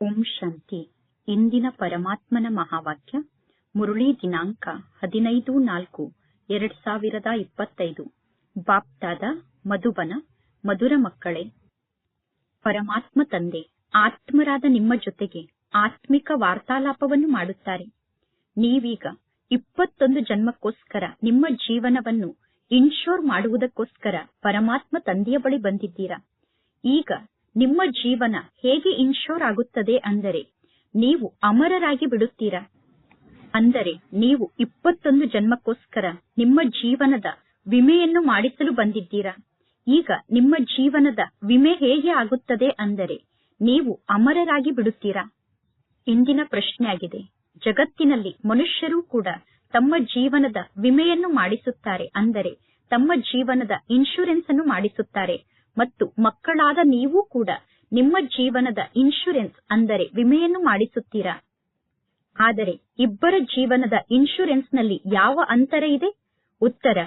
ಓಂ ಶಾಂತಿ. ಇಂದಿನ ಪರಮಾತ್ಮನ ಮಹಾವಾಕ್ಯ, ಮುರುಳಿ ದಿನಾಂಕ ಹದಿನೈದು ನಾಲ್ಕು, ಎರಡ್ ಸಾವಿರದ ಇಪ್ಪತ್ತೈದು. ಬಾಪ್ತಾದ ಮಧುಬನ, ಮಧುರ ಮಕ್ಕಳೇ. ಪರಮಾತ್ಮ ತಂದೆ, ಆತ್ಮರಾದ ನಿಮ್ಮ ಜೊತೆಗೆ ಆತ್ಮಿಕ ವಾರ್ತಾಲಾಪವನ್ನು ಮಾಡುತ್ತಾರೆ. ನೀವೀಗ ಇಪ್ಪತ್ತೊಂದು ಜನ್ಮಕ್ಕೋಸ್ಕರ ನಿಮ್ಮ ಜೀವನವನ್ನು ಇನ್ಶೋರ್ ಮಾಡುವುದಕ್ಕೋಸ್ಕರ ಪರಮಾತ್ಮ ತಂದೆಯ ಬಳಿ ಬಂದಿದ್ದೀರಾ? ಈಗ ನಿಮ್ಮ ಜೀವನ ಹೇಗೆ ಇನ್ಶೋರ್ ಆಗುತ್ತದೆ ಅಂದರೆ ನೀವು ಅಮರರಾಗಿ ಬಿಡುತ್ತೀರಾ? ಅಂದರೆ ನೀವು ಇಪ್ಪತ್ತೊಂದು ಜನ್ಮಕ್ಕೋಸ್ಕರ ನಿಮ್ಮ ಜೀವನದ ವಿಮೆಯನ್ನು ಮಾಡಿಸಲು ಬಂದಿದ್ದೀರಾ? ಈಗ ನಿಮ್ಮ ಜೀವನದ ವಿಮೆ ಹೇಗೆ ಆಗುತ್ತದೆ ಅಂದರೆ ನೀವು ಅಮರರಾಗಿ ಬಿಡುತ್ತೀರಾ? ಇಂದಿನ ಪ್ರಶ್ನೆಯಾಗಿದೆ. ಜಗತ್ತಿನಲ್ಲಿ ಮನುಷ್ಯರೂ ಕೂಡ ತಮ್ಮ ಜೀವನದ ವಿಮೆಯನ್ನು ಮಾಡಿಸುತ್ತಾರೆ ಅಂದರೆ ತಮ್ಮ ಜೀವನದ ಇನ್ಶೂರೆನ್ಸ್ ಅನ್ನು ಮಾಡಿಸುತ್ತಾರೆ. ಮತ್ತು ಮಕ್ಕಳಾದ ನೀವು ಕೂಡ ನಿಮ್ಮ ಜೀವನದ ಇನ್ಶೂರೆನ್ಸ್ ಅಂದರೆ ವಿಮೆಯನ್ನು ಮಾಡಿಸುತ್ತೀರಾ? ಆದರೆ ಇಬ್ಬರ ಜೀವನದ ಇನ್ಶೂರೆನ್ಸ್ನಲ್ಲಿ ಯಾವ ಅಂತರ ಇದೆ? ಉತ್ತರ,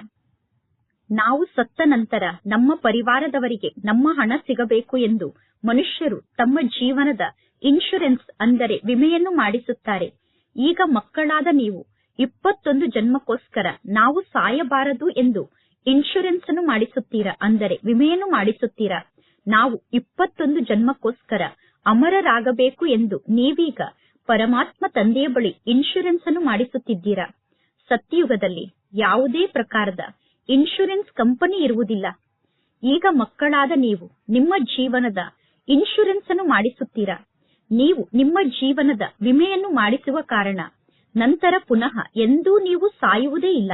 ನಾವು ಸತ್ತ ನಂತರ ನಮ್ಮ ಪರಿವಾರದವರಿಗೆ ನಮ್ಮ ಹಣ ಸಿಗಬೇಕು ಎಂದು ಮನುಷ್ಯರು ತಮ್ಮ ಜೀವನದ ಇನ್ಶೂರೆನ್ಸ್ ಅಂದರೆ ವಿಮೆಯನ್ನು ಮಾಡಿಸುತ್ತಾರೆ. ಈಗ ಮಕ್ಕಳಾದ ನೀವು ಇಪ್ಪತ್ತೊಂದು ಜನ್ಮಕ್ಕೋಸ್ಕರ ನಾವು ಸಾಯಬಾರದು ಎಂದು ಇನ್ಶೂರೆನ್ಸ್ ಅನ್ನು ಮಾಡಿಸುತ್ತೀರಾ? ಅಂದರೆ ವಿಮೆಯನ್ನು ಮಾಡಿಸುತ್ತೀರಾ? ನಾವು ಇಪ್ಪತ್ತೊಂದು ಜನ್ಮಕ್ಕೋಸ್ಕರ ಅಮರರಾಗಬೇಕು ಎಂದು ನೀವೀಗ ಪರಮಾತ್ಮ ತಂದೆಯ ಬಳಿ ಇನ್ಶೂರೆನ್ಸ್ ಅನ್ನು ಮಾಡಿಸುತ್ತಿದ್ದೀರಾ? ಸತ್ಯಯುಗದಲ್ಲಿ ಯಾವುದೇ ಪ್ರಕಾರದ ಇನ್ಶೂರೆನ್ಸ್ ಕಂಪನಿ ಇರುವುದಿಲ್ಲ. ಈಗ ಮಕ್ಕಳಾದ ನೀವು ನಿಮ್ಮ ಜೀವನದ ಇನ್ಶೂರೆನ್ಸ್ ಅನ್ನು ಮಾಡಿಸುತ್ತೀರಾ? ನೀವು ನಿಮ್ಮ ಜೀವನದ ವಿಮೆಯನ್ನು ಮಾಡಿಸುವ ಕಾರಣ ನಂತರ ಪುನಃ ಎಂದೂ ನೀವು ಸಾಯುವುದೇ ಇಲ್ಲ.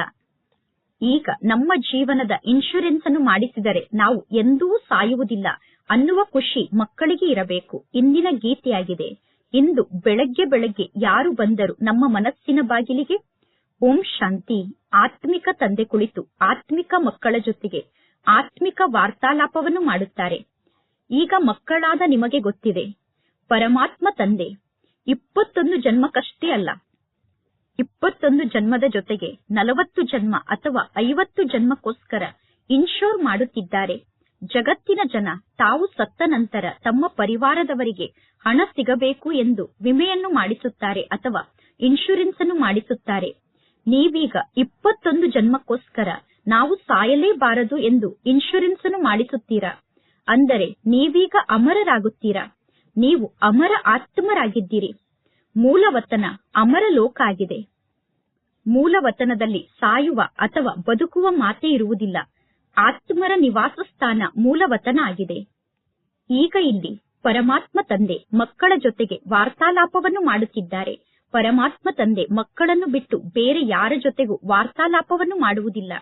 ಈಗ ನಮ್ಮ ಜೀವನದ ಇನ್ಶೂರೆನ್ಸ್ ಅನ್ನು ಮಾಡಿಸಿದರೆ ನಾವು ಎಂದೂ ಸಾಯುವುದಿಲ್ಲ. ಅನ್ನುವ ಖುಷಿ ಮಕ್ಕಳಿಗೆ ಇರಬೇಕು. ಇಂದಿನ ಗೀತೆಯಾಗಿದೆ. ಇಂದು ಬೆಳಗ್ಗೆ ಬೆಳಗ್ಗೆ ಯಾರು ಬಂದರು ನಮ್ಮ ಮನಸ್ಸಿನ ಬಾಗಿಲಿಗೆ ಓಂ ಶಾಂತಿ, ಆತ್ಮಿಕ ತಂದೆ ಕುಳಿತು ಆತ್ಮಿಕ ಮಕ್ಕಳ ಜೊತೆಗೆ ಆತ್ಮಿಕ ವಾರ್ತಾಲಾಪವನ್ನು ಮಾಡುತ್ತಾರೆ. ಈಗ ಮಕ್ಕಳಾದ ನಿಮಗೆ ಗೊತ್ತಿದೆ. ಪರಮಾತ್ಮ ತಂದೆ. ಇಪ್ಪತ್ತೊಂದು ಜನ್ಮಕ್ಕಷ್ಟೇ ಅಲ್ಲ. ಇಪ್ಪತ್ತೊಂದು ಜನ್ಮದ ಜೊತೆಗೆ ನಲವತ್ತು ಜನ್ಮ ಅಥವಾ ಐವತ್ತು ಜನ್ಮಕ್ಕೋಸ್ಕರ ಇನ್ಶೋರ್ ಮಾಡುತ್ತಿದ್ದಾರೆ. ಜಗತ್ತಿನ ಜನ ತಾವು ಸತ್ತ ನಂತರ ತಮ್ಮ ಪರಿವಾರದವರಿಗೆ ಹಣ ಸಿಗಬೇಕು ಎಂದು ವಿಮೆಯನ್ನು ಮಾಡಿಸುತ್ತಾರೆ ಅಥವಾ ಇನ್ಶೂರೆನ್ಸ್ ಅನ್ನು ಮಾಡಿಸುತ್ತಾರೆ. ನೀವೀಗ ಇಪ್ಪತ್ತೊಂದು ಜನ್ಮಕ್ಕೋಸ್ಕರ ನಾವು ಸಾಯಲೇಬಾರದು ಎಂದು ಇನ್ಶೂರೆನ್ಸ್ ಅನ್ನು ಮಾಡಿಸುತ್ತೀರಾ? ಅಂದರೆ ನೀವೀಗ ಅಮರರಾಗುತ್ತೀರಾ? ನೀವು ಅಮರ ಆತ್ಮರಾಗಿದ್ದೀರಿ. ಮೂಲವತನ ಅಮರ ಲೋಕ ಆಗಿದೆ ಮೂಲವತನದಲ್ಲಿ ಸಾಯುವ ಅಥವಾ ಬದುಕುವ ಮಾತೇ ಇರುವುದಿಲ್ಲ. ಆತ್ಮರ ನಿವಾಸ ಸ್ಥಾನ ಮೂಲವತನ ಆಗಿದೆ ಈಗ ಇಲ್ಲಿ ಪರಮಾತ್ಮ ತಂದೆ ಮಕ್ಕಳ ಜೊತೆಗೆ ವಾರ್ತಾಲಾಪವನ್ನು ಮಾಡುತ್ತಿದ್ದಾರೆ. ಪರಮಾತ್ಮ ತಂದೆ ಮಕ್ಕಳನ್ನು ಬಿಟ್ಟು ಬೇರೆ ಯಾರ ಜೊತೆಗೂ ವಾರ್ತಾಲಾಪವನ್ನು ಮಾಡುವುದಿಲ್ಲ.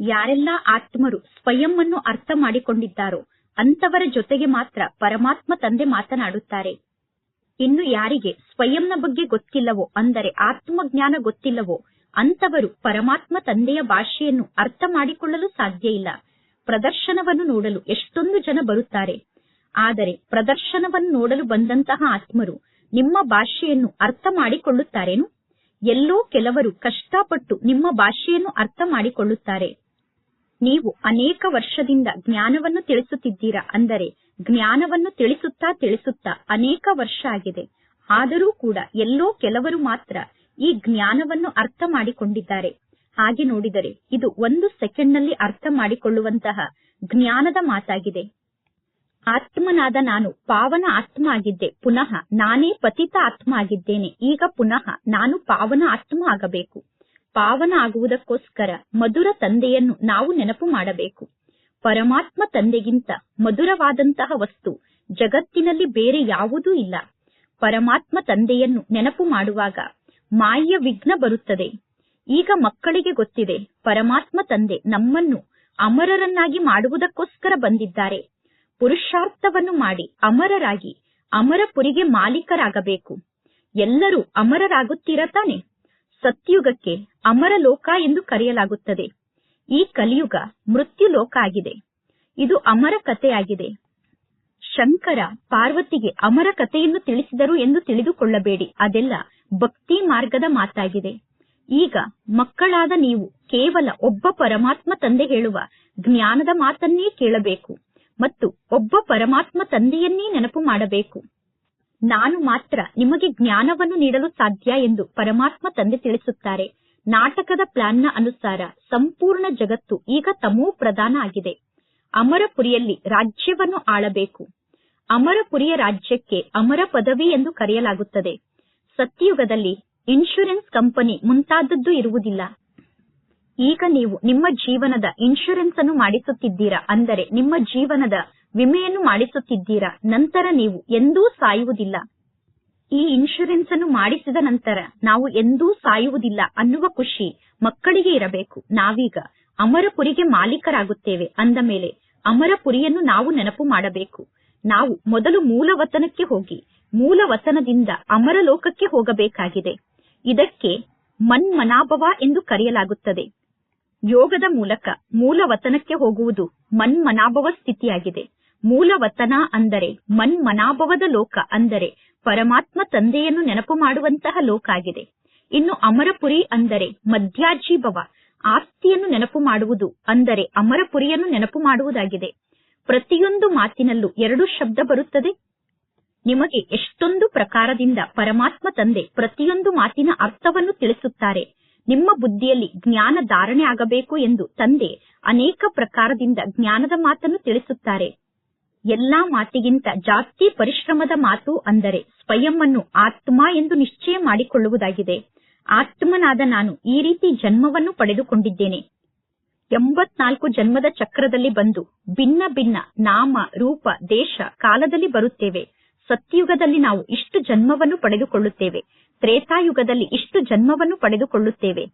ಯಾರೆಲ್ಲ ಆತ್ಮರು ಸ್ವಯಂ ಅನ್ನು ಅರ್ಥ ಮಾಡಿಕೊಂಡಿದ್ದಾರೋ ಅಂತವರ ಜೊತೆಗೆ ಮಾತ್ರ ಪರಮಾತ್ಮ ತಂದೆ ಮಾತನಾಡುತ್ತಾರೆ. ಇನ್ನು ಯಾರಿಗೆ ಸ್ವಯಂನ ಬಗ್ಗೆ ಗೊತ್ತಿಲ್ಲವೋ, ಅಂದರೆ ಆತ್ಮಜ್ಞಾನ ಗೊತ್ತಿಲ್ಲವೋ ಅಂತವರು ಪರಮಾತ್ಮ ತಂದೆಯ ಭಾಷೆಯನ್ನು ಅರ್ಥ ಮಾಡಿಕೊಳ್ಳಲು ಸಾಧ್ಯ ಇಲ್ಲ. ಪ್ರದರ್ಶನವನ್ನು ನೋಡಲು ಎಷ್ಟೊಂದು ಜನ ಬರುತ್ತಾರೆ. ಆದರೆ ಪ್ರದರ್ಶನವನ್ನು ನೋಡಲು ಬಂದಂತಹ ಆತ್ಮರು ನಿಮ್ಮ ಭಾಷೆಯನ್ನು ಅರ್ಥ ಮಾಡಿಕೊಳ್ಳುತ್ತಾರೇನು? ಎಲ್ಲೋ ಕೆಲವರು ಕಷ್ಟಪಟ್ಟು ನಿಮ್ಮ ಭಾಷೆಯನ್ನು ಅರ್ಥ ಮಾಡಿಕೊಳ್ಳುತ್ತಾರೆ. ನೀವು ಅನೇಕ ವರ್ಷದಿಂದ ಜ್ಞಾನವನ್ನು ತಿಳಿಸುತ್ತಿದ್ದೀರಾ? ಅಂದರೆ ಜ್ಞಾನವನ್ನು ತಿಳಿಸುತ್ತಾ ತಿಳಿಸುತ್ತಾ ಅನೇಕ ವರ್ಷ ಆಗಿದೆ. ಆದರೂ ಕೂಡ ಎಲ್ಲೋ ಕೆಲವರು ಮಾತ್ರ ಈ ಜ್ಞಾನವನ್ನು ಅರ್ಥ ಮಾಡಿಕೊಂಡಿದ್ದಾರೆ. ಹಾಗೆ ನೋಡಿದರೆ ಇದು ಒಂದು ಸೆಕೆಂಡ್ನಲ್ಲಿ ಅರ್ಥ ಮಾಡಿಕೊಳ್ಳುವಂತಹ ಜ್ಞಾನದ ಮಾತಾಗಿದೆ. ಆತ್ಮನಾದ ನಾನು ಪಾವನ ಆತ್ಮ ಆಗಿದ್ದೆ. ಪುನಃ ನಾನೇ ಪತಿತ ಆತ್ಮ ಆಗಿದ್ದೇನೆ. ಈಗ ಪುನಃ ನಾನು ಪಾವನ ಆತ್ಮ ಆಗಬೇಕು. ಪಾವನ ಆಗುವುದಕ್ಕೋಸ್ಕರ ಮಧುರ ತಂದೆಯನ್ನು ನಾವು ನೆನಪು ಮಾಡಬೇಕು. ಪರಮಾತ್ಮ ತಂದೆಗಿಂತ ಮಧುರವಾದಂತಹ ವಸ್ತು ಜಗತ್ತಿನಲ್ಲಿ ಬೇರೆ ಯಾವುದೂ ಇಲ್ಲ. ಪರಮಾತ್ಮ ತಂದೆಯನ್ನು ನೆನಪು ಮಾಡುವಾಗ ಮಾಯ ವಿಘ್ನ ಬರುತ್ತದೆ. ಈಗ ಮಕ್ಕಳಿಗೆ ಗೊತ್ತಿದೆ, ಪರಮಾತ್ಮ ತಂದೆ ನಮ್ಮನ್ನು ಅಮರರನ್ನಾಗಿ ಮಾಡುವುದಕ್ಕೋಸ್ಕರ ಬಂದಿದ್ದಾರೆ. ಪುರುಷಾರ್ಥವನ್ನು ಮಾಡಿ ಅಮರರಾಗಿ ಅಮರಪುರಿಗೆ ಮಾಲೀಕರಾಗಬೇಕು. ಎಲ್ಲರೂ ಅಮರರಾಗುತ್ತೀರ ತಾನೆ? ಸತ್ಯುಗಕ್ಕೆ ಅಮರ ಲೋಕ ಎಂದು ಕರೆಯಲಾಗುತ್ತದೆ. ಈ ಕಲಿಯುಗ ಮೃತ್ಯು ಲೋಕ ಆಗಿದೆ ಇದು ಅಮರ ಕಥೆಯಾಗಿದೆ. ಶಂಕರ ಪಾರ್ವತಿಗೆ ಅಮರ ಕಥೆಯನ್ನು ತಿಳಿಸಿದರು ಎಂದು ತಿಳಿದುಕೊಳ್ಳಬೇಡಿ. ಅದೆಲ್ಲ ಭಕ್ತಿ ಮಾರ್ಗದ ಮಾತಾಗಿದೆ. ಈಗ ಮಕ್ಕಳಾದ ನೀವು ಕೇವಲ ಒಬ್ಬ ಪರಮಾತ್ಮ ತಂದೆ ಹೇಳುವ ಜ್ಞಾನದ ಮಾತನ್ನೇ ಕೇಳಬೇಕು ಮತ್ತು ಒಬ್ಬ ಪರಮಾತ್ಮ ತಂದೆಯನ್ನೇ ನೆನಪು ಮಾಡಬೇಕು. ನಾನು ಮಾತ್ರ ನಿಮಗೆ ಜ್ಞಾನವನ್ನು ನೀಡಲು ಸಾಧ್ಯ ಎಂದು ಪರಮಾತ್ಮ ತಂದೆ ತಿಳಿಸುತ್ತಾರೆ. ನಾಟಕದ ಪ್ಲಾನ್ನ ಅನುಸಾರ ಸಂಪೂರ್ಣ ಜಗತ್ತು ಈಗ ತಮೋ ಪ್ರಧಾನ ಆಗಿದೆ. ಅಮರಪುರಿಯಲ್ಲಿ ರಾಜ್ಯವನ್ನು ಆಳಬೇಕು. ಅಮರಪುರಿಯ ರಾಜ್ಯಕ್ಕೆ ಅಮರ ಪದವಿ ಎಂದು ಕರೆಯಲಾಗುತ್ತದೆ. ಸತ್ಯಯುಗದಲ್ಲಿ ಇನ್ಶೂರೆನ್ಸ್ ಕಂಪನಿ ಮುಂತಾದದ್ದು ಇರುವುದಿಲ್ಲ. ಈಗ ನೀವು ನಿಮ್ಮ ಜೀವನದ ಇನ್ಶೂರೆನ್ಸ್ ಅನ್ನು ಮಾಡಿಸುತ್ತಿದ್ದೀರಾ ಅಂದರೆ ನಿಮ್ಮ ಜೀವನದ ವಿಮೆಯನ್ನು ಮಾಡಿಸುತ್ತಿದ್ದೀರಾ, ನಂತರ ನೀವು ಎಂದೂ ಸಾಯುವುದಿಲ್ಲ. ಈ ಇನ್ಶೂರೆನ್ಸ್ ಅನ್ನು ಮಾಡಿಸಿದ ನಂತರ ನಾವು ಎಂದೂ ಸಾಯುವುದಿಲ್ಲ. ಅನ್ನುವ ಖುಷಿ ಮಕ್ಕಳಿಗೆ ಇರಬೇಕು. ನಾವೀಗ ಅಮರಪುರಿಗೆ ಮಾಲೀಕರಾಗುತ್ತೇವೆ ಅಂದ ಮೇಲೆ ಅಮರಪುರಿಯನ್ನು ನಾವು ನೆನಪು ಮಾಡಬೇಕು. ನಾವು ಮೊದಲು ಮೂಲ ವತನಕ್ಕೆ ಹೋಗಿ ಮೂಲ ವತನದಿಂದ ಅಮರ ಹೋಗಬೇಕಾಗಿದೆ. ಇದಕ್ಕೆ ಮನ್ಮನಾಭವ ಎಂದು ಕರೆಯಲಾಗುತ್ತದೆ. ಯೋಗದ ಮೂಲಕ ಮೂಲ ವತನಕ್ಕೆ ಹೋಗುವುದು ಮನ್ಮನಾಭವ ಸ್ಥಿತಿಯಾಗಿದೆ. ಮೂಲ ವತನ ಅಂದರೆ ಮನ್ಮನಾಭವದ ಲೋಕ ಅಂದರೆ ಪರಮಾತ್ಮ ತಂದೆಯನ್ನು ನೆನಪು ಮಾಡುವಂತಹ ಲೋಕ ಆಗಿದೆ. ಇನ್ನು ಅಮರಪುರಿ ಅಂದರೆ ಮಧ್ಯಾಜೀಭವ ಆಸ್ತಿಯನ್ನು ನೆನಪು ಮಾಡುವುದು ಅಂದರೆ ಅಮರಪುರಿಯನ್ನು ನೆನಪು ಮಾಡುವುದಾಗಿದೆ. ಪ್ರತಿಯೊಂದು ಮಾತಿನಲ್ಲೂ ಎರಡು ಶಬ್ದ ಬರುತ್ತದೆ. ನಿಮಗೆ ಎಷ್ಟೊಂದು ಪ್ರಕಾರದಿಂದ ಪರಮಾತ್ಮ ತಂದೆ ಪ್ರತಿಯೊಂದು ಮಾತಿನ ಅರ್ಥವನ್ನು ತಿಳಿಸುತ್ತಾರೆ. ನಿಮ್ಮ ಬುದ್ಧಿಯಲ್ಲಿ ಜ್ಞಾನ ಧಾರಣೆ ಆಗಬೇಕು ಎಂದು ತಂದೆ ಅನೇಕ ಪ್ರಕಾರದಿಂದ ಜ್ಞಾನದ ಮಾತನ್ನು ತಿಳಿಸುತ್ತಾರೆ. ಎಲ್ಲಾ ಮಾತಿಗಿಂತ ಜಾಸ್ತಿ ಪರಿಶ್ರಮದ ಮಾತು ಅಂದರೆ ಸ್ವಯಂ ಅನ್ನು ಆತ್ಮ ಎಂದು ನಿಶ್ಚಯ ಮಾಡಿಕೊಳ್ಳುವುದಾಗಿದೆ. ಆತ್ಮನಾದ ನಾನು ಈ ರೀತಿ ಜನ್ಮವನ್ನು ಪಡೆದುಕೊಂಡಿದ್ದೇನೆ. ಎಂಬತ್ನಾಲ್ಕು ಜನ್ಮದ ಚಕ್ರದಲ್ಲಿ ಬಂದು ಭಿನ್ನ ಭಿನ್ನ ನಾಮ, ರೂಪ, ದೇಶ, ಕಾಲದಲ್ಲಿ ಬರುತ್ತೇವೆ. ಸತ್ಯಯುಗದಲ್ಲಿ ನಾವು ಇಷ್ಟು ಜನ್ಮವನ್ನು ಪಡೆದುಕೊಳ್ಳುತ್ತೇವೆ. ತ್ರೇತಾಯುಗದಲ್ಲಿ ಇಷ್ಟು ಜನ್ಮವನ್ನು ಪಡೆದುಕೊಳ್ಳುತ್ತೇವೆ.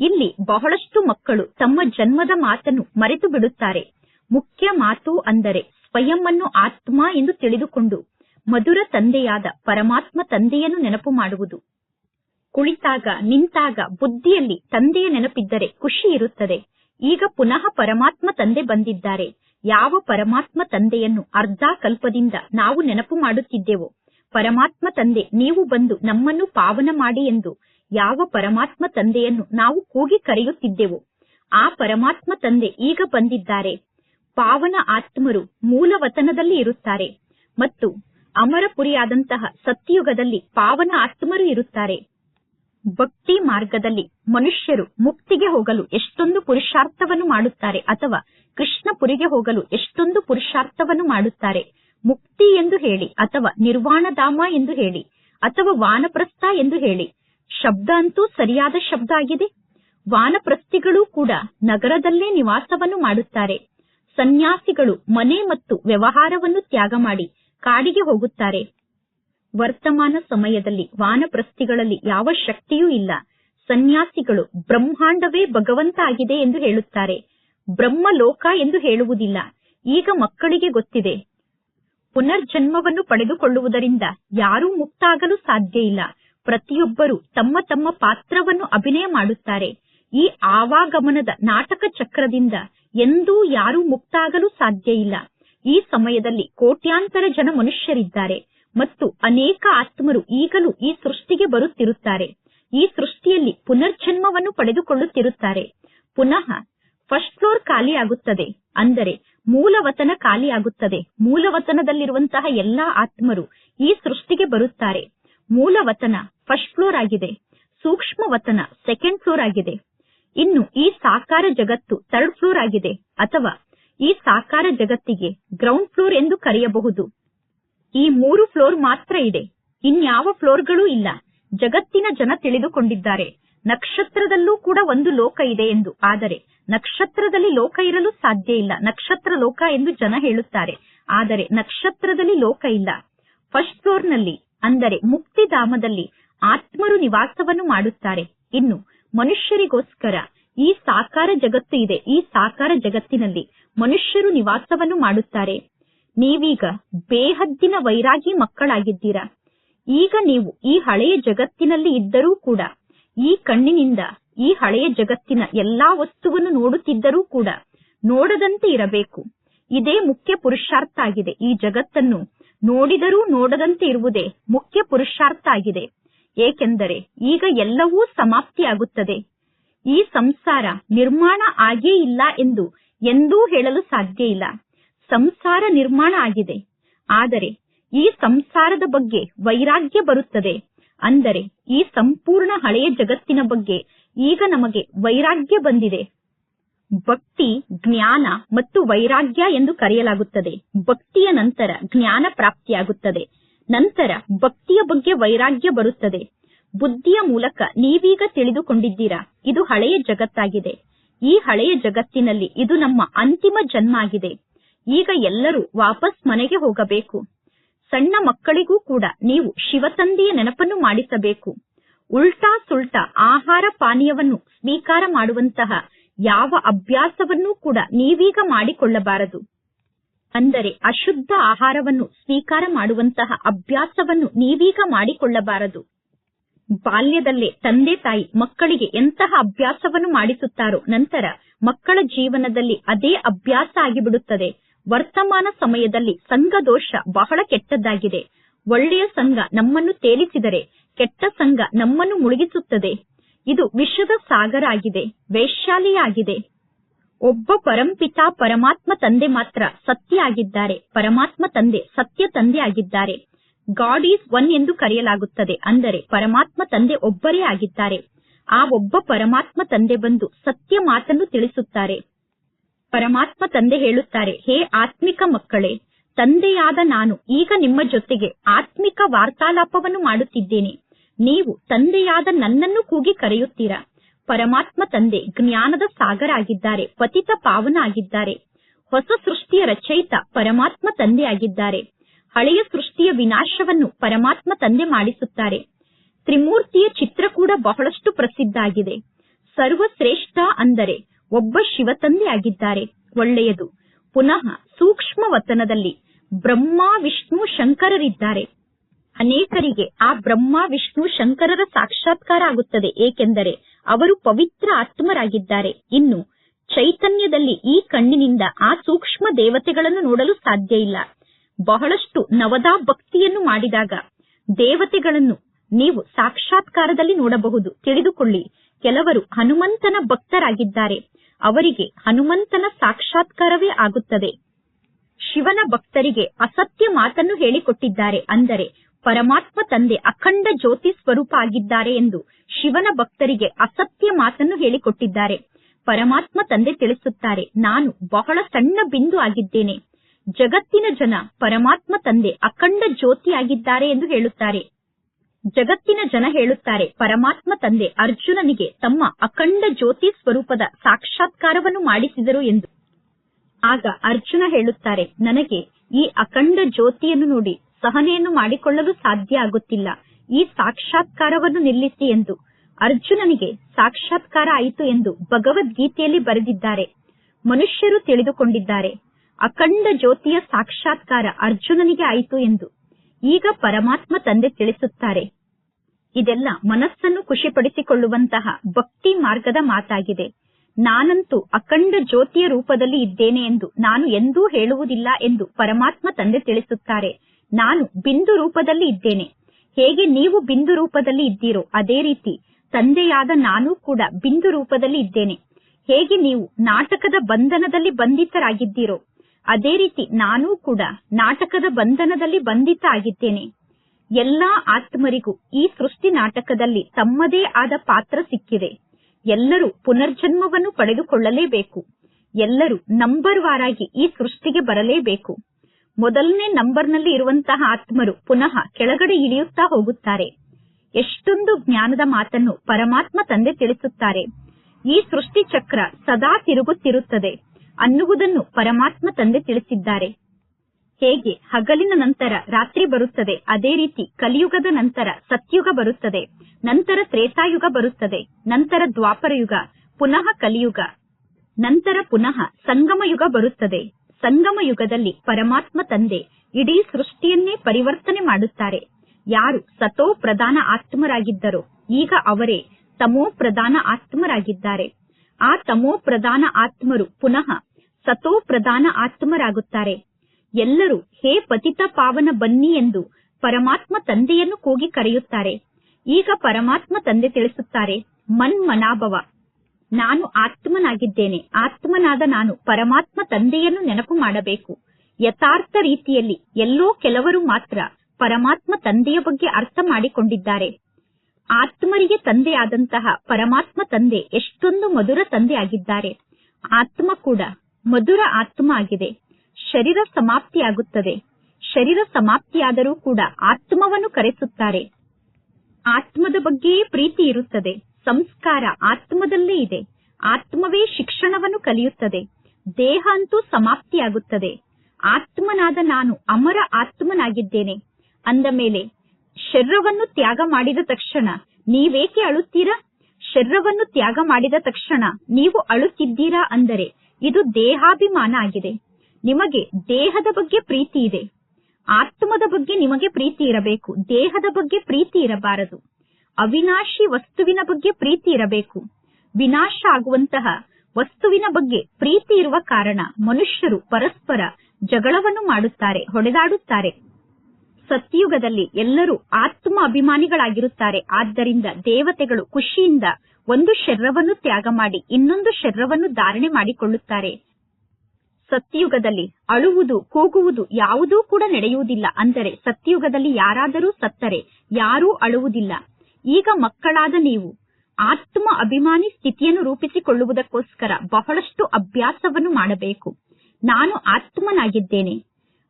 ಇಲ್ಲಿ ಬಹಳಷ್ಟು ಮಕ್ಕಳು ತಮ್ಮ ಜನ್ಮದ ಮಾತನ್ನು ಮರೆತು ಬಿಡುತ್ತಾರೆ. ಮುಖ್ಯ ಮಾತು ಅಂದರೆ ಸ್ವಯಂ ಆತ್ಮ ಎಂದು ತಿಳಿದುಕೊಂಡು ಮಧುರ ತಂದೆಯಾದ ಪರಮಾತ್ಮ ತಂದೆಯನ್ನು ನೆನಪು ಮಾಡುವುದು. ಕುಳಿತಾಗ, ನಿಂತಾಗ ಬುದ್ಧಿಯಲ್ಲಿ ತಂದೆಯ ನೆನಪಿದ್ದರೆ ಖುಷಿ ಇರುತ್ತದೆ. ಈಗ ಪುನಃ ಪರಮಾತ್ಮ ತಂದೆ ಬಂದಿದ್ದಾರೆ. ಯಾವ ಪರಮಾತ್ಮ ತಂದೆಯನ್ನು ಅರ್ಧ ಕಲ್ಪದಿಂದ ನಾವು ನೆನಪು ಮಾಡುತ್ತಿದ್ದೆವು, ಪರಮಾತ್ಮ ತಂದೆ ನೀವು ಬಂದು ನಮ್ಮನ್ನು ಪಾವನ ಮಾಡಿ ಎಂದು ಯಾವ ಪರಮಾತ್ಮ ತಂದೆಯನ್ನು ನಾವು ಕೂಗಿ ಕರೆಯುತ್ತಿದ್ದೆವು, ಆ ಪರಮಾತ್ಮ ತಂದೆ ಈಗ ಬಂದಿದ್ದಾರೆ. ಪಾವನ ಆತ್ಮರು ಮೂಲ ವತನದಲ್ಲಿ ಇರುತ್ತಾರೆ ಮತ್ತು ಅಮರಪುರಿಯಾದಂತಹ ಸತ್ಯಯುಗದಲ್ಲಿ ಪಾವನ ಆತ್ಮರು ಇರುತ್ತಾರೆ. ಭಕ್ತಿ ಮಾರ್ಗದಲ್ಲಿ ಮನುಷ್ಯರು ಮುಕ್ತಿಗೆ ಹೋಗಲು ಎಷ್ಟೊಂದು ಪುರುಷಾರ್ಥವನ್ನು ಮಾಡುತ್ತಾರೆ ಅಥವಾ ಕೃಷ್ಣಪುರಿಗೆ ಹೋಗಲು ಎಷ್ಟೊಂದು ಪುರುಷಾರ್ಥವನ್ನು ಮಾಡುತ್ತಾರೆ. ಮುಕ್ತಿ ಎಂದು ಹೇಳಿ ಅಥವಾ ನಿರ್ವಾಣಧಾಮ ಎಂದು ಹೇಳಿ ಅಥವಾ ವಾನಪ್ರಸ್ಥ ಎಂದು ಹೇಳಿ. ಶಬ್ದ ಅಂತೂ ಸರಿಯಾದ ಶಬ್ದ ಆಗಿದೆ. ವಾನಪ್ರಸ್ಥಿಗಳೂ ಕೂಡ ನಗರದಲ್ಲೇ ನಿವಾಸವನ್ನು ಮಾಡುತ್ತಾರೆ. ಸನ್ಯಾಸಿಗಳು ಮನೆ ಮತ್ತು ವ್ಯವಹಾರವನ್ನು ತ್ಯಾಗ ಮಾಡಿ ಕಾಡಿಗೆ ಹೋಗುತ್ತಾರೆ. ವರ್ತಮಾನ ಸಮಯದಲ್ಲಿ ವಾನಪ್ರಸ್ಥಿಗಳಲ್ಲಿ ಯಾವ ಶಕ್ತಿಯೂ ಇಲ್ಲ. ಸನ್ಯಾಸಿಗಳು ಬ್ರಹ್ಮಾಂಡವೇ ಭಗವಂತ ಆಗಿದೆ ಎಂದು ಹೇಳುತ್ತಾರೆ. ಬ್ರಹ್ಮ ಲೋಕ ಎಂದು ಹೇಳುವುದಿಲ್ಲ. ಈಗ ಮಕ್ಕಳಿಗೆ ಗೊತ್ತಿದೆ. ಪುನರ್ಜನ್ಮವನ್ನು ಪಡೆದುಕೊಳ್ಳುವುದರಿಂದ ಯಾರೂ ಮುಕ್ತ ಆಗಲು ಸಾಧ್ಯ ಇಲ್ಲ. ಪ್ರತಿಯೊಬ್ಬರು ತಮ್ಮ ತಮ್ಮ ಪಾತ್ರವನ್ನು ಅಭಿನಯ ಮಾಡುತ್ತಾರೆ. ಈ ಆವಾಗಮನದ ನಾಟಕ ಚಕ್ರದಿಂದ ಎಂದೂ ಯಾರೂ ಮುಕ್ತಾಗಲು ಸಾಧ್ಯ ಇಲ್ಲ. ಈ ಸಮಯದಲ್ಲಿ ಕೋಟ್ಯಾಂತರ ಜನ ಮನುಷ್ಯರಿದ್ದಾರೆ. ಮತ್ತು ಅನೇಕ ಆತ್ಮರು ಈಗಲೂ ಈ ಸೃಷ್ಟಿಗೆ ಬರುತ್ತಿರುತ್ತಾರೆ. ಈ ಸೃಷ್ಟಿಯಲ್ಲಿ ಪುನರ್ಜನ್ಮವನ್ನು ಪಡೆದುಕೊಳ್ಳುತ್ತಿರುತ್ತಾರೆ. ಪುನಃ ಫಸ್ಟ್ ಫ್ಲೋರ್ ಖಾಲಿಯಾಗುತ್ತದೆ. ಅಂದರೆ ಮೂಲವತನ ಖಾಲಿಯಾಗುತ್ತದೆ. ಮೂಲವತನದಲ್ಲಿರುವಂತಹ ಎಲ್ಲಾ ಆತ್ಮರು ಈ ಸೃಷ್ಟಿಗೆ ಬರುತ್ತಾರೆ. ಮೂಲವತನ ಫಸ್ಟ್ ಫ್ಲೋರ್ ಆಗಿದೆ. ಸೂಕ್ಷ್ಮ ವತನ ಸೆಕೆಂಡ್ ಫ್ಲೋರ್ ಆಗಿದೆ. ಇನ್ನು ಈ ಸಾಕಾರ ಜಗತ್ತು ಥರ್ಡ್ ಫ್ಲೋರ್ ಆಗಿದೆ ಅಥವಾ ಈ ಸಾಕಾರ ಜಗತ್ತಿಗೆ ಗ್ರೌಂಡ್ ಫ್ಲೋರ್ ಎಂದು ಕರೆಯಬಹುದು. ಈ ಮೂರು ಫ್ಲೋರ್ ಮಾತ್ರ ಇದೆ. ಇನ್ಯಾವ ಫ್ಲೋರ್ಗಳೂ ಇಲ್ಲ. ಜಗತ್ತಿನ ಜನ ತಿಳಿದುಕೊಂಡಿದ್ದಾರೆ. ನಕ್ಷತ್ರದಲ್ಲೂ ಕೂಡ ಒಂದು ಲೋಕ ಇದೆ ಎಂದು. ಆದರೆ ನಕ್ಷತ್ರದಲ್ಲಿ ಲೋಕ ಇರಲು ಸಾಧ್ಯ ಇಲ್ಲ. ನಕ್ಷತ್ರ ಲೋಕ ಎಂದು ಜನ ಹೇಳುತ್ತಾರೆ. ಆದರೆ ನಕ್ಷತ್ರದಲ್ಲಿ ಲೋಕ ಇಲ್ಲ. ಫಸ್ಟ್ ಫ್ಲೋರ್ನಲ್ಲಿ ಅಂದರೆ ಮುಕ್ತಿಧಾಮದಲ್ಲಿ ಆತ್ಮರು ನಿವಾಸವನ್ನು ಮಾಡುತ್ತಾರೆ. ಇನ್ನು ಮನುಷ್ಯರಿಗೋಸ್ಕರ ಈ ಸಾಕಾರ ಜಗತ್ತು ಇದೆ, ಈ ಸಾಕಾರ ಜಗತ್ತಿನಲ್ಲಿ ಮನುಷ್ಯರು ನಿವಾಸವನ್ನು ಮಾಡುತ್ತಾರೆ. ನೀವೀಗ ಬೇಹದ್ದಿನ ವೈರಾಗಿ ಮಕ್ಕಳಾಗಿದ್ದೀರಾ. ಈಗ ನೀವು ಈ ಹಳೆಯ ಜಗತ್ತಿನಲ್ಲಿ ಇದ್ದರೂ ಕೂಡ, ಈ ಕಣ್ಣಿನಿಂದ ಈ ಹಳೆಯ ಜಗತ್ತಿನ ಎಲ್ಲಾ ವಸ್ತುವನ್ನು ನೋಡುತ್ತಿದ್ದರೂ ಕೂಡ ನೋಡದಂತೆ ಇರಬೇಕು. ಇದೇ ಮುಖ್ಯ ಪುರುಷಾರ್ಥ ಆಗಿದೆ. ಈ ಜಗತ್ತನ್ನು ನೋಡಿದರೂ ನೋಡದಂತೆ ಇರುವುದೇ ಮುಖ್ಯ ಪುರುಷಾರ್ಥ ಆಗಿದೆ. ಏಕೆಂದರೆ ಈಗ ಎಲ್ಲವೂ ಸಮಾಪ್ತಿಯಾಗುತ್ತದೆ. ಈ ಸಂಸಾರ ನಿರ್ಮಾಣ ಆಗೇ ಇಲ್ಲ ಎಂದು ಎಂದೂ ಹೇಳಲು ಸಾಧ್ಯ ಇಲ್ಲ. ಸಂಸಾರ ನಿರ್ಮಾಣ ಆಗಿದೆ. ಆದರೆ ಈ ಸಂಸಾರದ ಬಗ್ಗೆ ವೈರಾಗ್ಯ ಬರುತ್ತದೆ. ಅಂದರೆ ಈ ಸಂಪೂರ್ಣ ಹಳೆಯ ಜಗತ್ತಿನ ಬಗ್ಗೆ ಈಗ ನಮಗೆ ವೈರಾಗ್ಯ ಬಂದಿದೆ. ಭಕ್ತಿ, ಜ್ಞಾನ ಮತ್ತು ವೈರಾಗ್ಯ ಎಂದು ಕರೆಯಲಾಗುತ್ತದೆ. ಭಕ್ತಿಯ ನಂತರ ಜ್ಞಾನ ಪ್ರಾಪ್ತಿಯಾಗುತ್ತದೆ. ನಂತರ ಭಕ್ತಿಯ ಬಗ್ಗೆ ವೈರಾಗ್ಯ ಬರುತ್ತದೆ. ಬುದ್ಧಿಯ ಮೂಲಕ ನೀವೀಗ ತಿಳಿದುಕೊಂಡಿದ್ದೀರಾ? ಇದು ಹಳೆಯ ಜಗತ್ತಾಗಿದೆ. ಈ ಹಳೆಯ ಜಗತ್ತಿನಲ್ಲಿ ಇದು ನಮ್ಮ ಅಂತಿಮ ಜನ್ಮ ಆಗಿದೆ. ಈಗ ಎಲ್ಲರೂ ವಾಪಸ್ ಮನೆಗೆ ಹೋಗಬೇಕು. ಸಣ್ಣ ಮಕ್ಕಳಿಗೂ ಕೂಡ ನೀವು ಶಿವತಂದೆಯ ನೆನಪನ್ನು ಮಾಡಿಸಬೇಕು. ಉಲ್ಟಾ ಸುಲ್ಟಾ ಆಹಾರ ಪಾನೀಯವನ್ನು ಸ್ವೀಕಾರ ಮಾಡುವಂತಹ ಯಾವ ಅಭ್ಯಾಸವನ್ನೂ ಕೂಡ ನೀವೀಗ ಮಾಡಿಕೊಳ್ಳಬಾರದು. ಅಂದರೆ ಅಶುದ್ಧ ಆಹಾರವನ್ನು ಸ್ವೀಕಾರ ಮಾಡುವಂತಹ ಅಭ್ಯಾಸವನ್ನು ನೀವೀಗ ಮಾಡಿಕೊಳ್ಳಬಾರದು. ಬಾಲ್ಯದಲ್ಲೇ ತಂದೆ ತಾಯಿ ಮಕ್ಕಳಿಗೆ ಎಂತಹ ಅಭ್ಯಾಸವನ್ನು ಮಾಡಿಸುತ್ತಾರೋ ನಂತರ ಮಕ್ಕಳ ಜೀವನದಲ್ಲಿ ಅದೇ ಅಭ್ಯಾಸ ಆಗಿಬಿಡುತ್ತದೆ. ವರ್ತಮಾನ ಸಮಯದಲ್ಲಿ ಸಂಘ ದೋಷ ಬಹಳ ಕೆಟ್ಟದ್ದಾಗಿದೆ. ಒಳ್ಳೆಯ ಸಂಘ ನಮ್ಮನ್ನು ತೇಲಿಸಿದರೆ ಕೆಟ್ಟ ಸಂಘ ನಮ್ಮನ್ನು ಮುಳುಗಿಸುತ್ತದೆ. ಇದು ವಿಷದ ಸಾಗರ ಆಗಿದೆ ವೈಶಾಲಿಯಾಗಿದೆ ಒಬ್ಬ ಪರಂಪಿತ ಪರಮಾತ್ಮ ತಂದೆ ಮಾತ್ರ ಸತ್ಯ ಆಗಿದ್ದಾರೆ ಪರಮಾತ್ಮ ತಂದೆ ಸತ್ಯ ತಂದೆ ಆಗಿದ್ದಾರೆ. ಗಾಡ್ ಈಸ್ ಒನ್ ಎಂದು ಕರೆಯಲಾಗುತ್ತದೆ. ಅಂದರೆ ಪರಮಾತ್ಮ ತಂದೆ ಒಬ್ಬರೇ ಆಗಿದ್ದಾರೆ. ಆ ಒಬ್ಬ ಪರಮಾತ್ಮ ತಂದೆ ಬಂದು ಸತ್ಯ ಮಾತನ್ನು ತಿಳಿಸುತ್ತಾರೆ. ಪರಮಾತ್ಮ ತಂದೆ ಹೇಳುತ್ತಾರೆ, ಹೇ ಆತ್ಮಿಕ ಮಕ್ಕಳೇ, ತಂದೆಯಾದ ನಾನು ಈಗ ನಿಮ್ಮ ಜೊತೆಗೆ ಆತ್ಮಿಕ ವಾರ್ತಾಲಾಪವನ್ನು ಮಾಡುತ್ತಿದ್ದೇನೆ. ನೀವು ತಂದೆಯಾದ ನನ್ನನ್ನು ಕೂಗಿ ಕರೆಯುತ್ತೀರಾ? ಪರಮಾತ್ಮ ತಂದೆ ಜ್ಞಾನದ ಸಾಗರ ಆಗಿದ್ದಾರೆ ಪತಿತ ಪಾವನ ಆಗಿದ್ದಾರೆ ಹೊಸ ಸೃಷ್ಟಿಯ ರಚಯಿತ ಪರಮಾತ್ಮ ತಂದೆ ಆಗಿದ್ದಾರೆ ಹಳೆಯ ಸೃಷ್ಟಿಯ ವಿನಾಶವನ್ನು ಪರಮಾತ್ಮ ತಂದೆ ಮಾಡಿಸುತ್ತಾರೆ. ತ್ರಿಮೂರ್ತಿಯ ಚಿತ್ರ ಕೂಡ ಬಹಳಷ್ಟು ಪ್ರಸಿದ್ಧ ಆಗಿದೆ ಸರ್ವಶ್ರೇಷ್ಠ ಅಂದರೆ ಒಬ್ಬ ಶಿವತಂದೆ ಆಗಿದ್ದಾರೆ ಒಳ್ಳೆಯದು. ಪುನಃ ಸೂಕ್ಷ್ಮ ವತನದಲ್ಲಿ ಬ್ರಹ್ಮ, ವಿಷ್ಣು, ಶಂಕರರಿದ್ದಾರೆ. ಅನೇಕರಿಗೆ ಆ ಬ್ರಹ್ಮ, ವಿಷ್ಣು, ಶಂಕರರ ಸಾಕ್ಷಾತ್ಕಾರ ಆಗುತ್ತದೆ. ಏಕೆಂದರೆ ಅವರು ಪವಿತ್ರ ಆತ್ಮರಾಗಿದ್ದಾರೆ. ಇನ್ನು ಚೈತನ್ಯದಲ್ಲಿ ಈ ಕಣ್ಣಿನಿಂದ ಆ ಸೂಕ್ಷ್ಮ ದೇವತೆಗಳನ್ನು ನೋಡಲು ಸಾಧ್ಯ ಇಲ್ಲ. ಬಹಳಷ್ಟು ನವದಾ ಭಕ್ತಿಯನ್ನು ಮಾಡಿದಾಗ ದೇವತೆಗಳನ್ನು ನೀವು ಸಾಕ್ಷಾತ್ಕಾರದಲ್ಲಿ ನೋಡಬಹುದು. ತಿಳಿದುಕೊಳ್ಳಿ, ಕೆಲವರು ಹನುಮಂತನ ಭಕ್ತರಾಗಿದ್ದಾರೆ. ಅವರಿಗೆ ಹನುಮಂತನ ಸಾಕ್ಷಾತ್ಕಾರವೇ ಆಗುತ್ತದೆ. ಶಿವನ ಭಕ್ತರಿಗೆ ಅಸತ್ಯ ಮಾತನ್ನು ಹೇಳಿಕೊಟ್ಟಿದ್ದಾರೆ. ಅಂದರೆ ಪರಮಾತ್ಮ ತಂದೆ ಅಖಂಡ ಜ್ಯೋತಿ ಸ್ವರೂಪ ಆಗಿದ್ದಾರೆ ಎಂದು ಶಿವನ ಭಕ್ತರಿಗೆ ಅಸತ್ಯ ಮಾತನ್ನು ಹೇಳಿಕೊಟ್ಟಿದ್ದಾರೆ. ಪರಮಾತ್ಮ ತಂದೆ ತಿಳಿಸುತ್ತಾರೆ, ನಾನು ಬಹಳ ಸಣ್ಣ ಬಿಂದು ಆಗಿದ್ದೇನೆ. ಜಗತ್ತಿನ ಜನ ಪರಮಾತ್ಮ ತಂದೆ ಅಖಂಡ ಜ್ಯೋತಿ ಆಗಿದ್ದಾರೆ ಎಂದು ಹೇಳುತ್ತಾರೆ. ಜಗತ್ತಿನ ಜನ ಹೇಳುತ್ತಾರೆ, ಪರಮಾತ್ಮ ತಂದೆ ಅರ್ಜುನನಿಗೆ ತಮ್ಮ ಅಖಂಡ ಜ್ಯೋತಿ ಸ್ವರೂಪದ ಸಾಕ್ಷಾತ್ಕಾರವನ್ನು ಮಾಡಿಸಿದರು ಎಂದು. ಆಗ ಅರ್ಜುನ ಹೇಳುತ್ತಾರೆ, ನನಗೆ ಈ ಅಖಂಡ ಜ್ಯೋತಿಯನ್ನು ನೋಡಿ ಸಹನೆಯನ್ನು ಮಾಡಿಕೊಳ್ಳಲು ಸಾಧ್ಯ ಆಗುತ್ತಿಲ್ಲ. ಈ ಸಾಕ್ಷಾತ್ಕಾರವನ್ನು ನಿಲ್ಲಿಸಿ ಎಂದು. ಅರ್ಜುನನಿಗೆ ಸಾಕ್ಷಾತ್ಕಾರ ಆಯಿತು ಎಂದು ಭಗವದ್ಗೀತೆಯಲ್ಲಿ ಬರೆದಿದ್ದಾರೆ. ಮನುಷ್ಯರು ತಿಳಿದುಕೊಂಡಿದ್ದಾರೆ. ಅಖಂಡ ಜ್ಯೋತಿಯ ಸಾಕ್ಷಾತ್ಕಾರ ಅರ್ಜುನನಿಗೆ ಆಯಿತು ಎಂದು. ಈಗ ಪರಮಾತ್ಮ ತಂದೆ ತಿಳಿಸುತ್ತಾರೆ. ಇದೆಲ್ಲ ಮನಸ್ಸನ್ನು ಖುಷಿಪಡಿಸಿಕೊಳ್ಳುವಂತಹ ಭಕ್ತಿ ಮಾರ್ಗದ ಮಾತಾಗಿದೆ. ನಾನಂತೂ ಅಖಂಡ ಜ್ಯೋತಿಯ ರೂಪದಲ್ಲಿ ಇದ್ದೇನೆ ಎಂದು ನಾನು ಎಂದೂ ಹೇಳುವುದಿಲ್ಲ ಎಂದು ಪರಮಾತ್ಮ ತಂದೆ ತಿಳಿಸುತ್ತಾರೆ. ನಾನು ಬಿಂದು ರೂಪದಲ್ಲಿ ಇದ್ದೇನೆ. ಹೇಗೆ ನೀವು ಬಿಂದು ರೂಪದಲ್ಲಿ ಇದ್ದೀರೋ ಅದೇ ರೀತಿ ತಂದೆಯಾದ ನಾನು ಕೂಡ ಬಿಂದು ರೂಪದಲ್ಲಿ ಇದ್ದೇನೆ. ಹೇಗೆ ನೀವು ನಾಟಕದ ಬಂಧನದಲ್ಲಿ ಬಂಧಿತರಾಗಿದ್ದೀರೋ ಅದೇ ರೀತಿ ನಾನೂ ಕೂಡ ನಾಟಕದ ಬಂಧನದಲ್ಲಿ ಬಂಧಿತ ಆಗಿದ್ದೇನೆ ಎಲ್ಲಾ ಆತ್ಮರಿಗೂ ಈ ಸೃಷ್ಟಿ ನಾಟಕದಲ್ಲಿ ತಮ್ಮದೇ ಆದ ಪಾತ್ರ ಸಿಕ್ಕಿದೆ. ಎಲ್ಲರೂ ಪುನರ್ಜನ್ಮವನ್ನು ಪಡೆದುಕೊಳ್ಳಲೇಬೇಕು. ಎಲ್ಲರೂ ನಂಬರ್ ವಾರಾಗಿ ಈ ಸೃಷ್ಟಿಗೆ ಬರಲೇಬೇಕು. ಮೊದಲನೇ ನಂಬರ್ನಲ್ಲಿ ಇರುವಂತಹ ಆತ್ಮರು ಪುನಃ ಕೆಳಗಡೆ ಇಳಿಯುತ್ತಾ ಹೋಗುತ್ತಾರೆ. ಎಷ್ಟೊಂದು ಜ್ಞಾನದ ಮಾತನ್ನು ಪರಮಾತ್ಮ ತಂದೆ ತಿಳಿಸುತ್ತಾರೆ. ಈ ಸೃಷ್ಟಿ ಚಕ್ರ ಸದಾ ತಿರುಗುತ್ತಿರುತ್ತದೆ ಅನ್ನುವುದನ್ನು ಪರಮಾತ್ಮ ತಂದೆ ತಿಳಿಸಿದ್ದಾರೆ. ಹೇಗೆ? ಹಗಲಿನ ನಂತರ ರಾತ್ರಿ ಬರುತ್ತದೆ. ಅದೇ ರೀತಿ ಕಲಿಯುಗದ ನಂತರ ಸತ್ಯುಗ ಬರುತ್ತದೆ. ನಂತರ ತ್ರೇತಾಯುಗ ಬರುತ್ತದೆ. ನಂತರ ದ್ವಾಪರಯುಗ, ಪುನಃ ಕಲಿಯುಗ, ನಂತರ ಪುನಃ ಸಂಗಮಯುಗ ಬರುತ್ತದೆ. ಸಂಗಮ ಯುಗದಲ್ಲಿ ಪರಮಾತ್ಮ ತಂದೆ ಇಡೀ ಸೃಷ್ಟಿಯನ್ನೇ ಪರಿವರ್ತನೆ ಮಾಡುತ್ತಾರೆ. ಯಾರು ಸತೋ ಪ್ರಧಾನ ಆತ್ಮರಾಗಿದ್ದರೋ ಈಗ ಅವರೇ ತಮೋ ಪ್ರಧಾನ ಆತ್ಮರಾಗಿದ್ದಾರೆ. ಆ ತಮೋ ಪ್ರಧಾನ ಆತ್ಮರು ಪುನಃ ಸತೋ ಪ್ರಧಾನ ಆತ್ಮರಾಗುತ್ತಾರೆ. ಎಲ್ಲರೂ ಹೇ ಪತಿತ ಪಾವನ ಬನ್ನಿ ಎಂದು ಪರಮಾತ್ಮ ತಂದೆಯನ್ನು ಕೂಗಿ ಕರೆಯುತ್ತಾರೆ. ಈಗ ಪರಮಾತ್ಮ ತಂದೆ ತಿಳಿಸುತ್ತಾರೆ ಮನ್ ಮನಾಭವ ನಾನು ಆತ್ಮನಾಗಿದ್ದೇನೆ. ಆತ್ಮನಾದ ನಾನು ಪರಮಾತ್ಮ ತಂದೆಯನ್ನು ನೆನಪು ಮಾಡಬೇಕು. ಯಥಾರ್ಥ ರೀತಿಯಲ್ಲಿ ಎಲ್ಲೋ ಕೆಲವರು ಮಾತ್ರ ಪರಮಾತ್ಮ ತಂದೆಯ ಬಗ್ಗೆ ಅರ್ಥ ಮಾಡಿಕೊಂಡಿದ್ದಾರೆ. ಆತ್ಮರಿಗೆ ತಂದೆಯಾದಂತಹ ಪರಮಾತ್ಮ ತಂದೆ ಎಷ್ಟೊಂದು ಮಧುರ ತಂದೆ ಆಗಿದ್ದಾರೆ ಆತ್ಮ ಕೂಡ ಮಧುರ ಆತ್ಮ ಆಗಿದೆ. ಶರೀರ ಸಮಾಪ್ತಿಯಾಗುತ್ತದೆ. ಶರೀರ ಸಮಾಪ್ತಿಯಾದರೂ ಕೂಡ ಆತ್ಮವನ್ನು ಕರೆಸುತ್ತಾರೆ. ಆತ್ಮದ ಬಗ್ಗೆಯೇ ಪ್ರೀತಿ ಇರುತ್ತದೆ. ಸಂಸ್ಕಾರ ಆತ್ಮದಲ್ಲೇ ಇದೆ. ಆತ್ಮವೇ ಶಿಕ್ಷಣವನ್ನು ಕಲಿಯುತ್ತದೆ. ದೇಹ ಅಂತೂ ಸಮಾಪ್ತಿಯಾಗುತ್ತದೆ. ಆತ್ಮನಾದ ನಾನು ಅಮರ ಆತ್ಮನಾಗಿದ್ದೇನೆ. ಅಂದ ಮೇಲೆ, ಶರೀರವನ್ನು ತ್ಯಾಗ ಮಾಡಿದ ತಕ್ಷಣ ನೀವೇಕೆ ಅಳುತ್ತೀರಾ? ಶರೀರವನ್ನು ತ್ಯಾಗ ಮಾಡಿದ ತಕ್ಷಣ ನೀವು ಅಳುತ್ತಿದ್ದೀರಾ ಅಂದರೆ ಇದು ದೇಹಾಭಿಮಾನ ಆಗಿದೆ. ನಿಮಗೆ ದೇಹದ ಬಗ್ಗೆ ಪ್ರೀತಿ ಇದೆ. ಆತ್ಮದ ಬಗ್ಗೆ ನಿಮಗೆ ಪ್ರೀತಿ ಇರಬೇಕು. ದೇಹದ ಬಗ್ಗೆ ಪ್ರೀತಿ ಇರಬಾರದು. ಅವಿನಾಶಿ ವಸ್ತುವಿನ ಬಗ್ಗೆ ಪ್ರೀತಿ ಇರಬೇಕು. ವಿನಾಶ ಆಗುವಂತಹ ವಸ್ತುವಿನ ಬಗ್ಗೆ ಪ್ರೀತಿ ಇರುವ ಕಾರಣ ಮನುಷ್ಯರು ಪರಸ್ಪರ ಜಗಳವನ್ನು ಮಾಡುತ್ತಾರೆ, ಹೊಡೆದಾಡುತ್ತಾರೆ. ಸತ್ಯುಗದಲ್ಲಿ ಎಲ್ಲರೂ ಆತ್ಮ ಅಭಿಮಾನಿಗಳಾಗಿರುತ್ತಾರೆ. ಆದ್ದರಿಂದ ದೇವತೆಗಳು ಖುಷಿಯಿಂದ ಒಂದು ಶರೀರವನ್ನು ತ್ಯಾಗ ಮಾಡಿ ಇನ್ನೊಂದು ಶರೀರವನ್ನು ಧಾರಣೆ ಮಾಡಿಕೊಳ್ಳುತ್ತಾರೆ. ಸತ್ಯುಗದಲ್ಲಿ ಅಳುವುದು, ಕೂಗುವುದು ಯಾವುದೂ ಕೂಡ ನಡೆಯುವುದಿಲ್ಲ. ಅಂದರೆ ಸತ್ಯುಗದಲ್ಲಿ ಯಾರಾದರೂ ಸತ್ತರೆ, ಯಾರೂ ಅಳುವುದಿಲ್ಲ. ಈಗ ಮಕ್ಕಳಾದ ನೀವು ಆತ್ಮ ಅಭಿಮಾನಿ ಸ್ಥಿತಿಯನ್ನು ರೂಪಿಸಿಕೊಳ್ಳುವುದಕ್ಕೋಸ್ಕರ ಬಹಳಷ್ಟು ಅಭ್ಯಾಸವನ್ನು ಮಾಡಬೇಕು. ನಾನು ಆತ್ಮನಾಗಿದ್ದೇನೆ.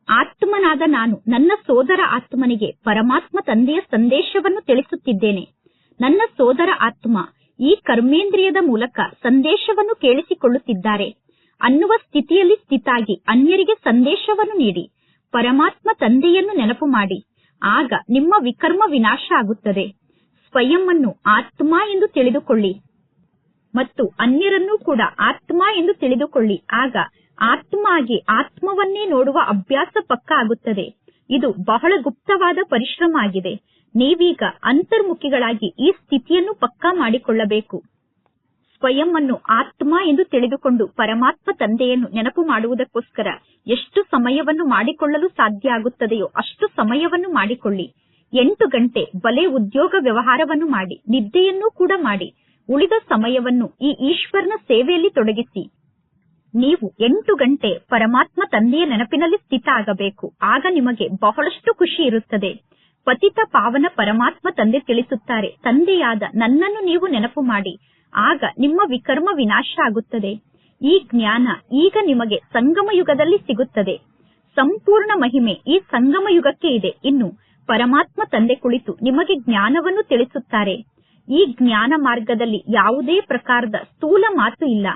ಆತ್ಮನಾದ ನಾನು ನನ್ನ ಸೋದರ ಆತ್ಮನಿಗೆ ಪರಮಾತ್ಮ ತಂದೆಯ ಸಂದೇಶವನ್ನು ತಿಳಿಸುತ್ತಿದ್ದೇನೆ. ನನ್ನ ಸೋದರ ಆತ್ಮ ಈ ಕರ್ಮೇಂದ್ರಿಯದ ಮೂಲಕ ಸಂದೇಶವನ್ನು ಕೇಳಿಸಿಕೊಳ್ಳುತ್ತಿದ್ದಾರೆ. ಅನ್ನುವ ಸ್ಥಿತಿಯಲ್ಲಿ ಸ್ಥಿತಾಗಿ ಅನ್ಯರಿಗೆ ಸಂದೇಶವನ್ನು ನೀಡಿ, ಪರಮಾತ್ಮ ತಂದೆಯನ್ನು ನೆನಪು ಮಾಡಿ. ಆಗ ನಿಮ್ಮ ವಿಕರ್ಮ ವಿನಾಶ ಆಗುತ್ತದೆ. ಸ್ವಯಂ ಅನ್ನು ಆತ್ಮ ಎಂದು ತಿಳಿದುಕೊಳ್ಳಿ. ಮತ್ತು ಅನ್ಯರನ್ನು ಕೂಡ ಆತ್ಮ ಎಂದು ತಿಳಿದುಕೊಳ್ಳಿ. ಆಗ ಆತ್ಮ ಆಗಿ ಆತ್ಮವನ್ನೇ ನೋಡುವ ಅಭ್ಯಾಸ ಪಕ್ಕ ಆಗುತ್ತದೆ. ಇದು ಬಹಳ ಗುಪ್ತವಾದ ಪರಿಶ್ರಮ ಆಗಿದೆ. ನೀವೀಗ ಅಂತರ್ಮುಖಿಗಳಾಗಿ ಈ ಸ್ಥಿತಿಯನ್ನು ಪಕ್ಕಾ ಮಾಡಿಕೊಳ್ಳಬೇಕು. ಸ್ವಯಂ ಅನ್ನು ಆತ್ಮ ಎಂದು ತಿಳಿದುಕೊಂಡು ಪರಮಾತ್ಮ ತಂದೆಯನ್ನು ನೆನಪು ಮಾಡುವುದಕ್ಕೋಸ್ಕರ ಎಷ್ಟು ಸಮಯವನ್ನು ಮಾಡಿಕೊಳ್ಳಲು ಸಾಧ್ಯ ಆಗುತ್ತದೆಯೋ ಅಷ್ಟು ಸಮಯವನ್ನು ಮಾಡಿಕೊಳ್ಳಿ. ಎಂಟು ಗಂಟೆ ಬಲೆ ಉದ್ಯೋಗ ವ್ಯವಹಾರವನ್ನು ಮಾಡಿ, ನಿದ್ದೆಯನ್ನೂ ಕೂಡ ಮಾಡಿ, ಉಳಿದ ಸಮಯವನ್ನು ಈ ಈಶ್ವರನ ಸೇವೆಯಲ್ಲಿ ತೊಡಗಿಸಿ. ನೀವು ಎಂಟು ಗಂಟೆ ಪರಮಾತ್ಮ ತಂದೆಯ ನೆನಪಿನಲ್ಲಿ ಸ್ಥಿತ ಆಗಬೇಕು. ಆಗ ನಿಮಗೆ ಬಹಳಷ್ಟು ಖುಷಿ ಇರುತ್ತದೆ. ಪತಿತ ಪಾವನ ಪರಮಾತ್ಮ ತಂದೆ ತಿಳಿಸುತ್ತಾರೆ, ತಂದೆಯಾದ ನನ್ನನ್ನು ನೀವು ನೆನಪು ಮಾಡಿ, ಆಗ ನಿಮ್ಮ ವಿಕರ್ಮ ವಿನಾಶ ಆಗುತ್ತದೆ. ಈ ಜ್ಞಾನ ಈಗ ನಿಮಗೆ ಸಂಗಮ ಯುಗದಲ್ಲಿ ಸಿಗುತ್ತದೆ. ಸಂಪೂರ್ಣ ಮಹಿಮೆ ಈ ಸಂಗಮ ಯುಗಕ್ಕೆ ಇದೆ. ಇನ್ನು ಪರಮಾತ್ಮ ತಂದೆ ಕುಳಿತು ನಿಮಗೆ ಜ್ಞಾನವನ್ನು ತಿಳಿಸುತ್ತಾರೆ. ಈ ಜ್ಞಾನ ಮಾರ್ಗದಲ್ಲಿ ಯಾವುದೇ ಪ್ರಕಾರದ ಸ್ಥೂಲ ಮಾತು ಇಲ್ಲ.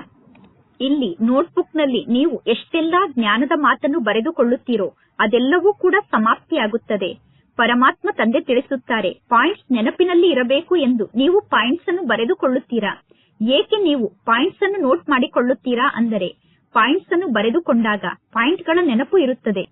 ಇಲ್ಲಿ ನೋಟ್ಬುಕ್ನಲ್ಲಿ ನೀವು ಎಷ್ಟೆಲ್ಲಾ ಜ್ಞಾನದ ಮಾತನ್ನು ಬರೆದುಕೊಳ್ಳುತ್ತೀರೋ ಅದೆಲ್ಲವೂ ಕೂಡ ಸಮಾಪ್ತಿಯಾಗುತ್ತದೆ. ಪರಮಾತ್ಮ ತಂದೆ ತಿಳಿಸುತ್ತಾರೆ, ಪಾಯಿಂಟ್ಸ್ ನೆನಪಿನಲ್ಲಿ ಇರಬೇಕು ಎಂದು ನೀವು ಪಾಯಿಂಟ್ಸ್ ಅನ್ನು ಬರೆದುಕೊಳ್ಳುತ್ತೀರಾ? ಏಕೆ ನೀವು ಪಾಯಿಂಟ್ಸ್ ಅನ್ನು ನೋಟ್ ಮಾಡಿಕೊಳ್ಳುತ್ತೀರಾ? ಅಂದರೆ ಪಾಯಿಂಟ್ಸ್ ಅನ್ನು ಬರೆದುಕೊಂಡಾಗ ಪಾಯಿಂಟ್ಗಳ ನೆನಪು ಇರುತ್ತದೆ.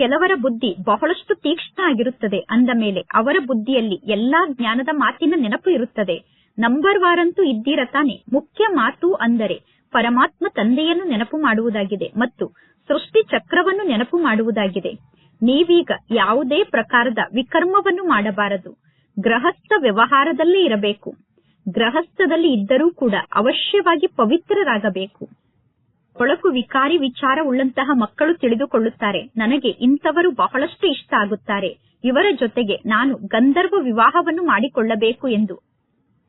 ಕೆಲವರ ಬುದ್ಧಿ ಬಹಳಷ್ಟು ತೀಕ್ಷ್ಣ ಆಗಿರುತ್ತದೆ ಅಂದ ಮೇಲೆ ಅವರ ಬುದ್ಧಿಯಲ್ಲಿ ಎಲ್ಲಾ ಜ್ಞಾನದ ಮಾತಿನ ನೆನಪು ಇರುತ್ತದೆ. ನಂಬರ್ ವಾರಂತೂ ಇದ್ದೀರ ತಾನೆ? ಮುಖ್ಯ ಮಾತು ಅಂದರೆ ಪರಮಾತ್ಮ ತಂದೆಯನ್ನು ನೆನಪು ಮಾಡುವುದಾಗಿದೆ ಮತ್ತು ಸೃಷ್ಟಿ ಚಕ್ರವನ್ನು ನೆನಪು ಮಾಡುವುದಾಗಿದೆ. ನೀವೀಗ ಯಾವುದೇ ಪ್ರಕಾರದ ವಿಕರ್ಮವನ್ನು ಮಾಡಬಾರದು. ಗೃಹಸ್ಥ ವ್ಯವಹಾರದಲ್ಲೇ ಇರಬೇಕು. ಗೃಹಸ್ಥದಲ್ಲಿ ಇದ್ದರೂ ಕೂಡ ಅವಶ್ಯವಾಗಿ ಪವಿತ್ರರಾಗಬೇಕು. ಕೊಳಕು ವಿಕಾರಿ ವಿಚಾರ ಉಳ್ಳಂತಹ ಮಕ್ಕಳು ತಿಳಿದುಕೊಳ್ಳುತ್ತಾರೆ. ನನಗೆ ಇಂಥವರು ಬಹಳಷ್ಟು ಇಷ್ಟ ಆಗುತ್ತಾರೆ. ಇವರ ಜೊತೆಗೆ ನಾನು ಗಂಧರ್ವ ವಿವಾಹವನ್ನು ಮಾಡಿಕೊಳ್ಳಬೇಕು ಎಂದು.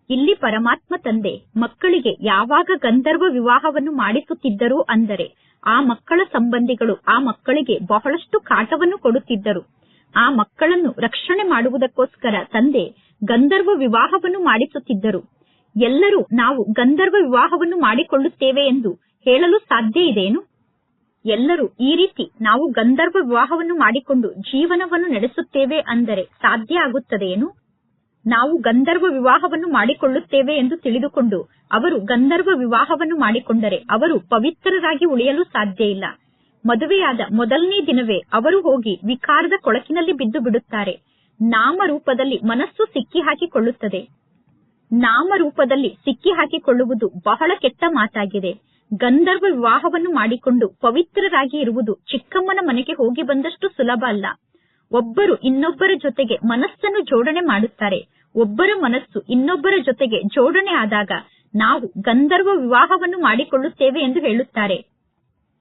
ಇಲ್ಲಿ ಪರಮಾತ್ಮ ತಂದೆ, ಮಕ್ಕಳಿಗೆ ಯಾವಾಗ ಗಂಧರ್ವ ವಿವಾಹವನ್ನು ಮಾಡಿಸುತ್ತಿದ್ದರು ಅಂದರೆ, ಆ ಮಕ್ಕಳ ಸಂಬಂಧಿಗಳು ಆ ಮಕ್ಕಳಿಗೆ ಬಹಳಷ್ಟು ಕಾಟವನ್ನು ಕೊಡುತ್ತಿದ್ದರು. ಆ ಮಕ್ಕಳನ್ನು ರಕ್ಷಣೆ ಮಾಡುವುದಕ್ಕೋಸ್ಕರ ತಂದೆ ಗಂಧರ್ವ ವಿವಾಹವನ್ನು ಮಾಡಿಸುತ್ತಿದ್ದರು. ಎಲ್ಲರೂ ನಾವು ಗಂಧರ್ವ ವಿವಾಹವನ್ನು ಮಾಡಿಕೊಳ್ಳುತ್ತೇವೆ ಎಂದು ಹೇಳಲು ಸಾಧ್ಯ ಇದೆಯೇನು ಎಲ್ಲರೂ ಈ ರೀತಿ ನಾವು ಗಂಧರ್ವ ವಿವಾಹವನ್ನು ಮಾಡಿಕೊಂಡು ಜೀವನವನ್ನು ನಡೆಸುತ್ತೇವೆ ಅಂದರೆ ಸಾಧ್ಯ ಆಗುತ್ತದೆಯೇನು ನಾವು ಗಂಧರ್ವ ವಿವಾಹವನ್ನು ಮಾಡಿಕೊಳ್ಳುತ್ತೇವೆ ಎಂದು ತಿಳಿದುಕೊಂಡು ಅವರು ಗಂಧರ್ವ ವಿವಾಹವನ್ನು ಮಾಡಿಕೊಂಡರೆ ಅವರು ಪವಿತ್ರರಾಗಿ ಉಳಿಯಲು ಸಾಧ್ಯ ಇಲ್ಲ. ಮದುವೆಯಾದ ಮೊದಲನೇ ದಿನವೇ ಅವರು ಹೋಗಿ ವಿಕಾರದ ಕೊಳಕಿನಲ್ಲಿ ಬಿದ್ದು ಬಿಡುತ್ತಾರೆ. ನಾಮರೂಪದಲ್ಲಿ ಮನಸ್ಸು ಸಿಕ್ಕಿ ಹಾಕಿಕೊಳ್ಳುತ್ತದೆ ನಾಮರೂಪದಲ್ಲಿ ಸಿಕ್ಕಿ ಹಾಕಿಕೊಳ್ಳುವುದು ಬಹಳ ಕೆಟ್ಟ ಮಾತಾಗಿದೆ. ಗಂಧರ್ವ ವಿವಾಹವನ್ನು ಮಾಡಿಕೊಂಡು ಪವಿತ್ರರಾಗಿ ಇರುವುದು ಚಿಕ್ಕಮ್ಮನ ಮನೆಗೆ ಹೋಗಿ ಬಂದಷ್ಟು ಸುಲಭ ಅಲ್ಲ. ಒಬ್ಬರು ಇನ್ನೊಬ್ಬರ ಜೊತೆಗೆ ಮನಸ್ಸನ್ನು ಜೋಡಣೆ ಮಾಡುತ್ತಾರೆ. ಒಬ್ಬರ ಮನಸ್ಸು ಇನ್ನೊಬ್ಬರ ಜೊತೆಗೆ ಜೋಡಣೆ ಆದಾಗ ನಾವು ಗಂಧರ್ವ ವಿವಾಹವನ್ನು ಮಾಡಿಕೊಳ್ಳುತ್ತೇವೆ ಎಂದು ಹೇಳುತ್ತಾರೆ.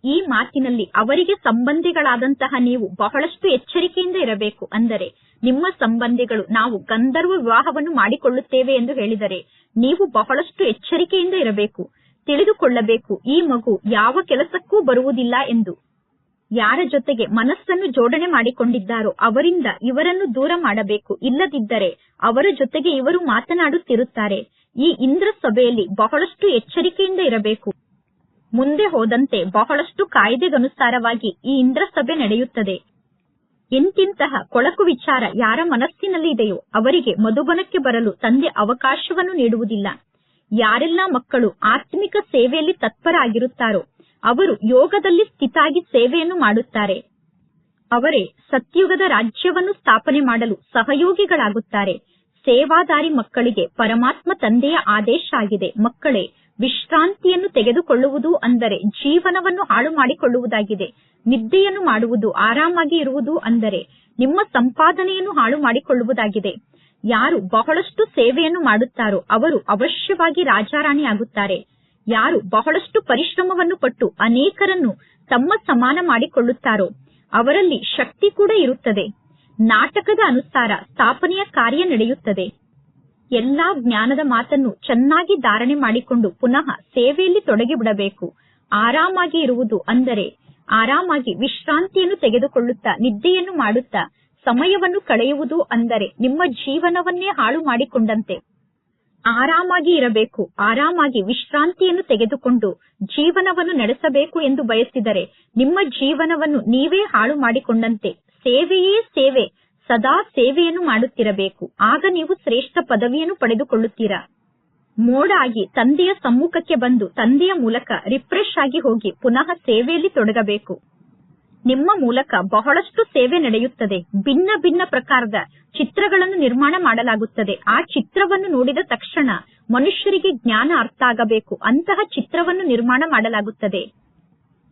ಈ ಮಾತಿನಲ್ಲಿ ಅವರಿಗೆ ಸಂಬಂಧಿಗಳಾದಂತಹ ನೀವು ಬಹಳಷ್ಟು ಎಚ್ಚರಿಕೆಯಿಂದ ಇರಬೇಕು. ಅಂದರೆ ನಿಮ್ಮ ಸಂಬಂಧಿಗಳು ನಾವು ಗಂಧರ್ವ ವಿವಾಹವನ್ನು ಮಾಡಿಕೊಳ್ಳುತ್ತೇವೆ ಎಂದು ಹೇಳಿದರೆ ನೀವು ಬಹಳಷ್ಟು ಎಚ್ಚರಿಕೆಯಿಂದ ಇರಬೇಕು. ತಿಳಿದುಕೊಳ್ಳಬೇಕು. ಈ ಮಗು ಯಾವ ಕೆಲಸಕ್ಕೂ ಬರುವುದಿಲ್ಲ ಎಂದು. ಯಾರ ಜೊತೆಗೆ ಮನಸ್ಸನ್ನು ಜೋಡಣೆ ಮಾಡಿಕೊಂಡಿದ್ದಾರೋ ಅವರಿಂದ ಇವರನ್ನು ದೂರ ಮಾಡಬೇಕು. ಇಲ್ಲದಿದ್ದರೆ ಅವರ ಜೊತೆಗೆ ಇವರು ಮಾತನಾಡುತ್ತಿರುತ್ತಾರೆ. ಈ ಇಂದ್ರ ಸಭೆಯಲ್ಲಿ ಬಹಳಷ್ಟು ಎಚ್ಚರಿಕೆಯಿಂದ ಇರಬೇಕು. ಮುಂದೆ ಹೋದಂತೆ ಬಹಳಷ್ಟು ಕಾಯ್ದೆಗನುಸಾರವಾಗಿ ಈ ಇಂದ್ರ ಸಭೆ ನಡೆಯುತ್ತದೆ. ಎಂತಿಂತಹ ಕೊಳಕು ವಿಚಾರ ಯಾರ ಮನಸ್ಸಿನಲ್ಲಿ ಇದೆಯೋ ಅವರಿಗೆ ಮಧುಬನಕ್ಕೆ ಬರಲು ತಂದೆ ಅವಕಾಶವನ್ನು ನೀಡುವುದಿಲ್ಲ. ಯಾರೆಲ್ಲ ಮಕ್ಕಳು ಆತ್ಮಿಕ ಸೇವೆಯಲ್ಲಿ ತತ್ಪರಾಗಿರುತ್ತಾರೋ ಅವರು ಯೋಗದಲ್ಲಿ ಸ್ಥಿತಾಗಿ ಸೇವೆಯನ್ನು ಮಾಡುತ್ತಾರೆ. ಅವರೇ ಸತ್ಯುಗದ ರಾಜ್ಯವನ್ನು ಸ್ಥಾಪನೆ ಮಾಡಲು ಸಹಯೋಗಿಗಳಾಗುತ್ತಾರೆ. ಸೇವಾದಾರಿ ಮಕ್ಕಳಿಗೆ ಪರಮಾತ್ಮ ತಂದೆಯ ಆದೇಶ ಆಗಿದೆ. ಮಕ್ಕಳೇ, ವಿಶ್ರಾಂತಿಯನ್ನು ತೆಗೆದುಕೊಳ್ಳುವುದು ಅಂದರೆ ಜೀವನವನ್ನು ಹಾಳು ಮಾಡಿಕೊಳ್ಳುವುದಾಗಿದೆ. ನಿದ್ದೆಯನ್ನು ಮಾಡುವುದು, ಆರಾಮಾಗಿ ಇರುವುದು ಅಂದರೆ ನಿಮ್ಮ ಸಂಪಾದನೆಯನ್ನು ಹಾಳು ಮಾಡಿಕೊಳ್ಳುವುದಾಗಿದೆ. ಯಾರು ಬಹಳಷ್ಟು ಸೇವೆಯನ್ನು ಮಾಡುತ್ತಾರೋ ಅವರು ಅವಶ್ಯವಾಗಿ ರಾಜಾರಾಣಿ ಆಗುತ್ತಾರೆ. ಯಾರು ಬಹಳಷ್ಟು ಪರಿಶ್ರಮವನ್ನು ಪಟ್ಟು ಅನೇಕರನ್ನು ತಮ್ಮ ಸಮಾನ ಮಾಡಿಕೊಳ್ಳುತ್ತಾರೋ ಅವರಲ್ಲಿ ಶಕ್ತಿ ಕೂಡ ಇರುತ್ತದೆ. ನಾಟಕದ ಅನುಸಾರ ಸ್ಥಾಪನೆಯ ಕಾರ್ಯ ನಡೆಯುತ್ತದೆ. ಎಲ್ಲಾ ಜ್ಞಾನದ ಮಾತನ್ನು ಚೆನ್ನಾಗಿ ಧಾರಣೆ ಮಾಡಿಕೊಂಡು ಪುನಃ ಸೇವೆಯಲ್ಲಿ ತೊಡಗಿಬಿಡಬೇಕು. ಆರಾಮಾಗಿ ಇರುವುದು ಅಂದರೆ ಆರಾಮಾಗಿ ವಿಶ್ರಾಂತಿಯನ್ನು ತೆಗೆದುಕೊಳ್ಳುತ್ತಾ ನಿದ್ದೆಯನ್ನು ಮಾಡುತ್ತಾ ಸಮಯವನ್ನು ಕಳೆಯುವುದು ಅಂದರೆ ನಿಮ್ಮ ಜೀವನವನ್ನೇ ಹಾಳು ಮಾಡಿಕೊಂಡಂತೆ. ಆರಾಮಾಗಿ ಇರಬೇಕು, ಆರಾಮಾಗಿ ವಿಶ್ರಾಂತಿಯನ್ನು ತೆಗೆದುಕೊಂಡು ಜೀವನವನ್ನು ನಡೆಸಬೇಕು ಎಂದು ಬಯಸಿದರೆ ನಿಮ್ಮ ಜೀವನವನ್ನು ನೀವೇ ಹಾಳು ಮಾಡಿಕೊಂಡಂತೆ. ಸೇವೆಯೇ ಸೇವೆ, ಸದಾ ಸೇವೆಯನ್ನು ಮಾಡುತ್ತಿರಬೇಕು. ಆಗ ನೀವು ಶ್ರೇಷ್ಠ ಪದವಿಯನ್ನು ಪಡೆದುಕೊಳ್ಳುತ್ತೀರಾ? ಮೋಡ ಆಗಿ ತಂದೆಯ ಸಮ್ಮುಖಕ್ಕೆ ಬಂದು ತಂದೆಯ ಮೂಲಕ ರಿಫ್ರೆಶ್ ಆಗಿ ಹೋಗಿ ಪುನಃ ಸೇವೆಯಲ್ಲಿ ತೊಡಗಬೇಕು. ನಿಮ್ಮ ಮೂಲಕ ಬಹಳಷ್ಟು ಸೇವೆ ನಡೆಯುತ್ತದೆ. ಭಿನ್ನ ಭಿನ್ನ ಪ್ರಕಾರದ ಚಿತ್ರಗಳನ್ನು ನಿರ್ಮಾಣ ಮಾಡಲಾಗುತ್ತದೆ. ಆ ಚಿತ್ರವನ್ನು ನೋಡಿದ ತಕ್ಷಣ ಮನುಷ್ಯರಿಗೆ ಜ್ಞಾನ ಅರ್ಥ ಆಗಬೇಕು. ಅಂತಹ ಚಿತ್ರವನ್ನು ನಿರ್ಮಾಣ ಮಾಡಲಾಗುತ್ತದೆ.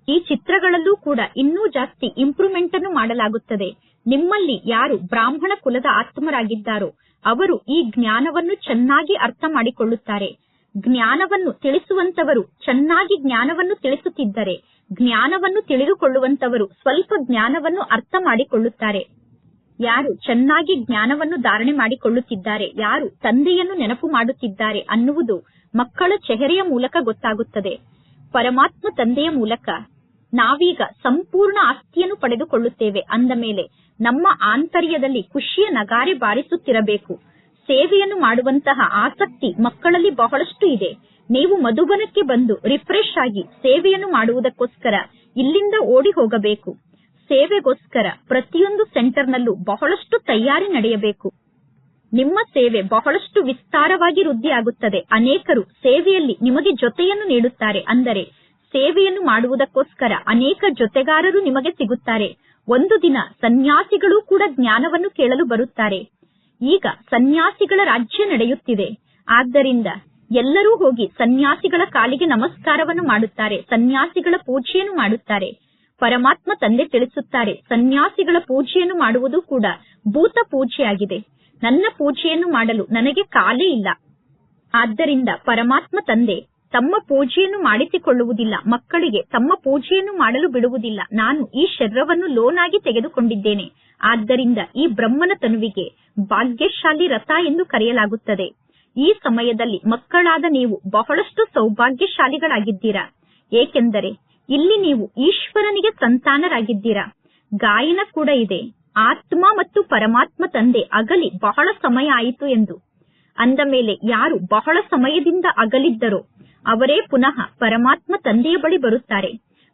ಈ ಚಿತ್ರಗಳಲ್ಲೂ ಕೂಡ ಇನ್ನೂ ಜಾಸ್ತಿ ಇಂಪ್ರೂವ್ಮೆಂಟ್ ಅನ್ನು ಮಾಡಲಾಗುತ್ತದೆ. ನಿಮ್ಮಲ್ಲಿ ಯಾರು ಬ್ರಾಹ್ಮಣ ಕುಲದ ಆತ್ಮರಾಗಿದ್ದಾರೋ, ಅವರು ಈ ಜ್ಞಾನವನ್ನು ಚೆನ್ನಾಗಿ ಅರ್ಥ ಮಾಡಿಕೊಳ್ಳುತ್ತಾರೆ. ಜ್ಞಾನವನ್ನು ತಿಳಿಸುವಂತವರು ಚೆನ್ನಾಗಿ ಜ್ಞಾನವನ್ನು ತಿಳಿಸುತ್ತಿದ್ದರೆ ಜ್ಞಾನವನ್ನು ತಿಳಿದುಕೊಳ್ಳುವಂತವರು ಸ್ವಲ್ಪ ಜ್ಞಾನವನ್ನು ಅರ್ಥ ಮಾಡಿಕೊಳ್ಳುತ್ತಾರೆ. ಯಾರು ಚೆನ್ನಾಗಿ ಜ್ಞಾನವನ್ನು ಧಾರಣೆ ಮಾಡಿಕೊಳ್ಳುತ್ತಿದ್ದಾರೆ, ಯಾರು ತಂದೆಯನ್ನು ನೆನಪು ಮಾಡುತ್ತಿದ್ದಾರೆ ಅನ್ನುವುದು ಮಕ್ಕಳ ಚೆಹರೆಯ ಮೂಲಕ ಗೊತ್ತಾಗುತ್ತದೆ. ಪರಮಾತ್ಮ ತಂದೆಯ ಮೂಲಕ ನಾವೀಗ ಸಂಪೂರ್ಣ ಆಸ್ತಿಯನ್ನು ಪಡೆದುಕೊಳ್ಳುತ್ತೇವೆ ಅಂದ ಮೇಲೆ ನಮ್ಮ ಆಂತರ್ಯದಲ್ಲಿ ಖುಷಿಯ ನಗಾರೆ ಬಾರಿಸುತ್ತಿರಬೇಕು. ಸೇವೆಯನ್ನು ಮಾಡುವಂತಹ ಆಸಕ್ತಿ ಮಕ್ಕಳಲ್ಲಿ ಬಹಳಷ್ಟು ಇದೆ. ನೀವು ಮಧುಬನಕ್ಕೆ ಬಂದು ರಿಫ್ರೆಶ್ ಆಗಿ ಸೇವೆಯನ್ನು ಮಾಡುವುದಕ್ಕೋಸ್ಕರ ಇಲ್ಲಿಂದ ಓಡಿ ಹೋಗಬೇಕು. ಸೇವೆಗೋಸ್ಕರ ಪ್ರತಿಯೊಂದು ಸೆಂಟರ್ನಲ್ಲೂ ಬಹಳಷ್ಟು ತಯಾರಿ ನಡೆಯಬೇಕು. ನಿಮ್ಮ ಸೇವೆ ಬಹಳಷ್ಟು ವಿಸ್ತಾರವಾಗಿ ವೃದ್ಧಿಯಾಗುತ್ತದೆ. ಅನೇಕರು ಸೇವೆಯಲ್ಲಿ ನಿಮಗೆ ಜೊತೆಯನ್ನು ನೀಡುತ್ತಾರೆ. ಅಂದರೆ ಸೇವೆಯನ್ನು ಮಾಡುವುದಕ್ಕೋಸ್ಕರ ಅನೇಕ ಜೊತೆಗಾರರು ನಿಮಗೆ ಸಿಗುತ್ತಾರೆ. ಒಂದು ದಿನ ಸನ್ಯಾಸಿಗಳು ಕೂಡ ಜ್ಞಾನವನ್ನು ಕೇಳಲು ಬರುತ್ತಾರೆ. ಈಗ ಸನ್ಯಾಸಿಗಳ ರಾಜ್ಯ ನಡೆಯುತ್ತಿದೆ. ಆದ್ದರಿಂದ ಎಲ್ಲರೂ ಹೋಗಿ ಸನ್ಯಾಸಿಗಳ ಕಾಲಿಗೆ ನಮಸ್ಕಾರವನ್ನು ಮಾಡುತ್ತಾರೆ, ಸನ್ಯಾಸಿಗಳ ಪೂಜೆಯನ್ನು ಮಾಡುತ್ತಾರೆ. ಪರಮಾತ್ಮ ತಂದೆ ತಿಳಿಸುತ್ತಾರೆ, ಸನ್ಯಾಸಿಗಳ ಪೂಜೆಯನ್ನು ಮಾಡುವುದು ಕೂಡ ಭೂತ ಪೂಜೆಯಾಗಿದೆ. ನನ್ನ ಪೂಜೆಯನ್ನು ಮಾಡಲು ನನಗೆ ಕಾಲೇ ಇಲ್ಲ. ಆದ್ದರಿಂದ ಪರಮಾತ್ಮ ತಂದೆ ತಮ್ಮ ಪೂಜೆಯನ್ನು ಮಾಡಿಸಿಕೊಳ್ಳುವುದಿಲ್ಲ, ಮಕ್ಕಳಿಗೆ ತಮ್ಮ ಪೂಜೆಯನ್ನು ಮಾಡಲು ಬಿಡುವುದಿಲ್ಲ. ನಾನು ಈ ಶರೀರವನ್ನು ಲೋನ್ ಆಗಿ ತೆಗೆದುಕೊಂಡಿದ್ದೇನೆ. ಆದ್ದರಿಂದ ಈ ಬ್ರಹ್ಮನ ತನುವಿಗೆ ಭಾಗ್ಯಶಾಲಿ ರಥ ಎಂದು ಕರೆಯಲಾಗುತ್ತದೆ. ಈ ಸಮಯದಲ್ಲಿ ಮಕ್ಕಳಾದ ನೀವು ಬಹಳಷ್ಟು ಸೌಭಾಗ್ಯಶಾಲಿಗಳಾಗಿದ್ದೀರಾ. ಏಕೆಂದರೆ ಇಲ್ಲಿ ನೀವು ಈಶ್ವರನಿಗೆ ಸಂತಾನರಾಗಿದ್ದೀರಾ. ಗಾಯನ ಕೂಡ ಇದೆ. ಆತ್ಮ ಮತ್ತು ಪರಮಾತ್ಮ ತಂದೆ ಅಗಲಿ ಬಹಳ ಸಮಯ ಆಯಿತು ಎಂದು. ಅಂದ ಮೇಲೆ ಯಾರು ಬಹಳ ಸಮಯದಿಂದ ಅಗಲಿದ್ದರೋ, ಅವರೇ ಪುನಃ ಪರಮಾತ್ಮ ತಂದೆಯ ಬಳಿ ಬರುತ್ತಾರೆ.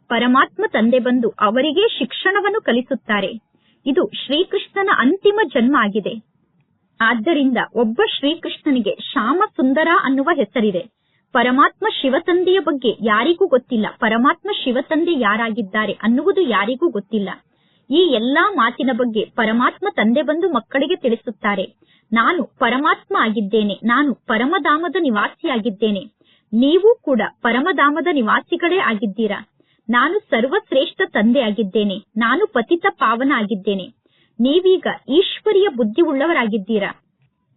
ಪರಮಾತ್ಮ ತಂದೆ ಬಂದು ಅವರಿಗೆ ಶಿಕ್ಷಣವನ್ನು ಕಲಿಸುತ್ತಾರೆ. ಇದು ಶ್ರೀಕೃಷ್ಣನ ಅಂತಿಮ ಜನ್ಮ ಆಗಿದೆ. ಆದ್ದರಿಂದ ಒಬ್ಬ ಶ್ರೀಕೃಷ್ಣನಿಗೆ ಶ್ಯಾಮ ಸುಂದರ ಅನ್ನುವ ಹೆಸರಿದೆ. ಪರಮಾತ್ಮ ಶಿವತಂದೆಯ ಬಗ್ಗೆ ಯಾರಿಗೂ ಗೊತ್ತಿಲ್ಲ. ಪರಮಾತ್ಮ ಶಿವತಂದೆ ಯಾರಾಗಿದ್ದಾರೆ ಅನ್ನುವುದು ಯಾರಿಗೂ ಗೊತ್ತಿಲ್ಲ. ಈ ಎಲ್ಲಾ ಮಾತಿನ ಬಗ್ಗೆ ಪರಮಾತ್ಮ ತಂದೆ ಬಂದು ಮಕ್ಕಳಿಗೆ ತಿಳಿಸುತ್ತಾರೆ. ನಾನು ಪರಮಾತ್ಮ ಆಗಿದ್ದೇನೆ. ನಾನು ಪರಮಧಾಮದ ನಿವಾಸಿಯಾಗಿದ್ದೇನೆ. ನೀವು ಕೂಡ ಪರಮಧಾಮದ ನಿವಾಸಿಗಳೇ ಆಗಿದ್ದೀರಾ. ನಾನು ಸರ್ವಶ್ರೇಷ್ಠ ತಂದೆ ಆಗಿದ್ದೇನೆ. ನಾನು ಪತಿತ ಪಾವನ ಆಗಿದ್ದೇನೆ. ನೀವೀಗ ಈಶ್ವರಿಯ ಬುದ್ಧಿ ಉಳ್ಳವರಾಗಿದ್ದೀರಾ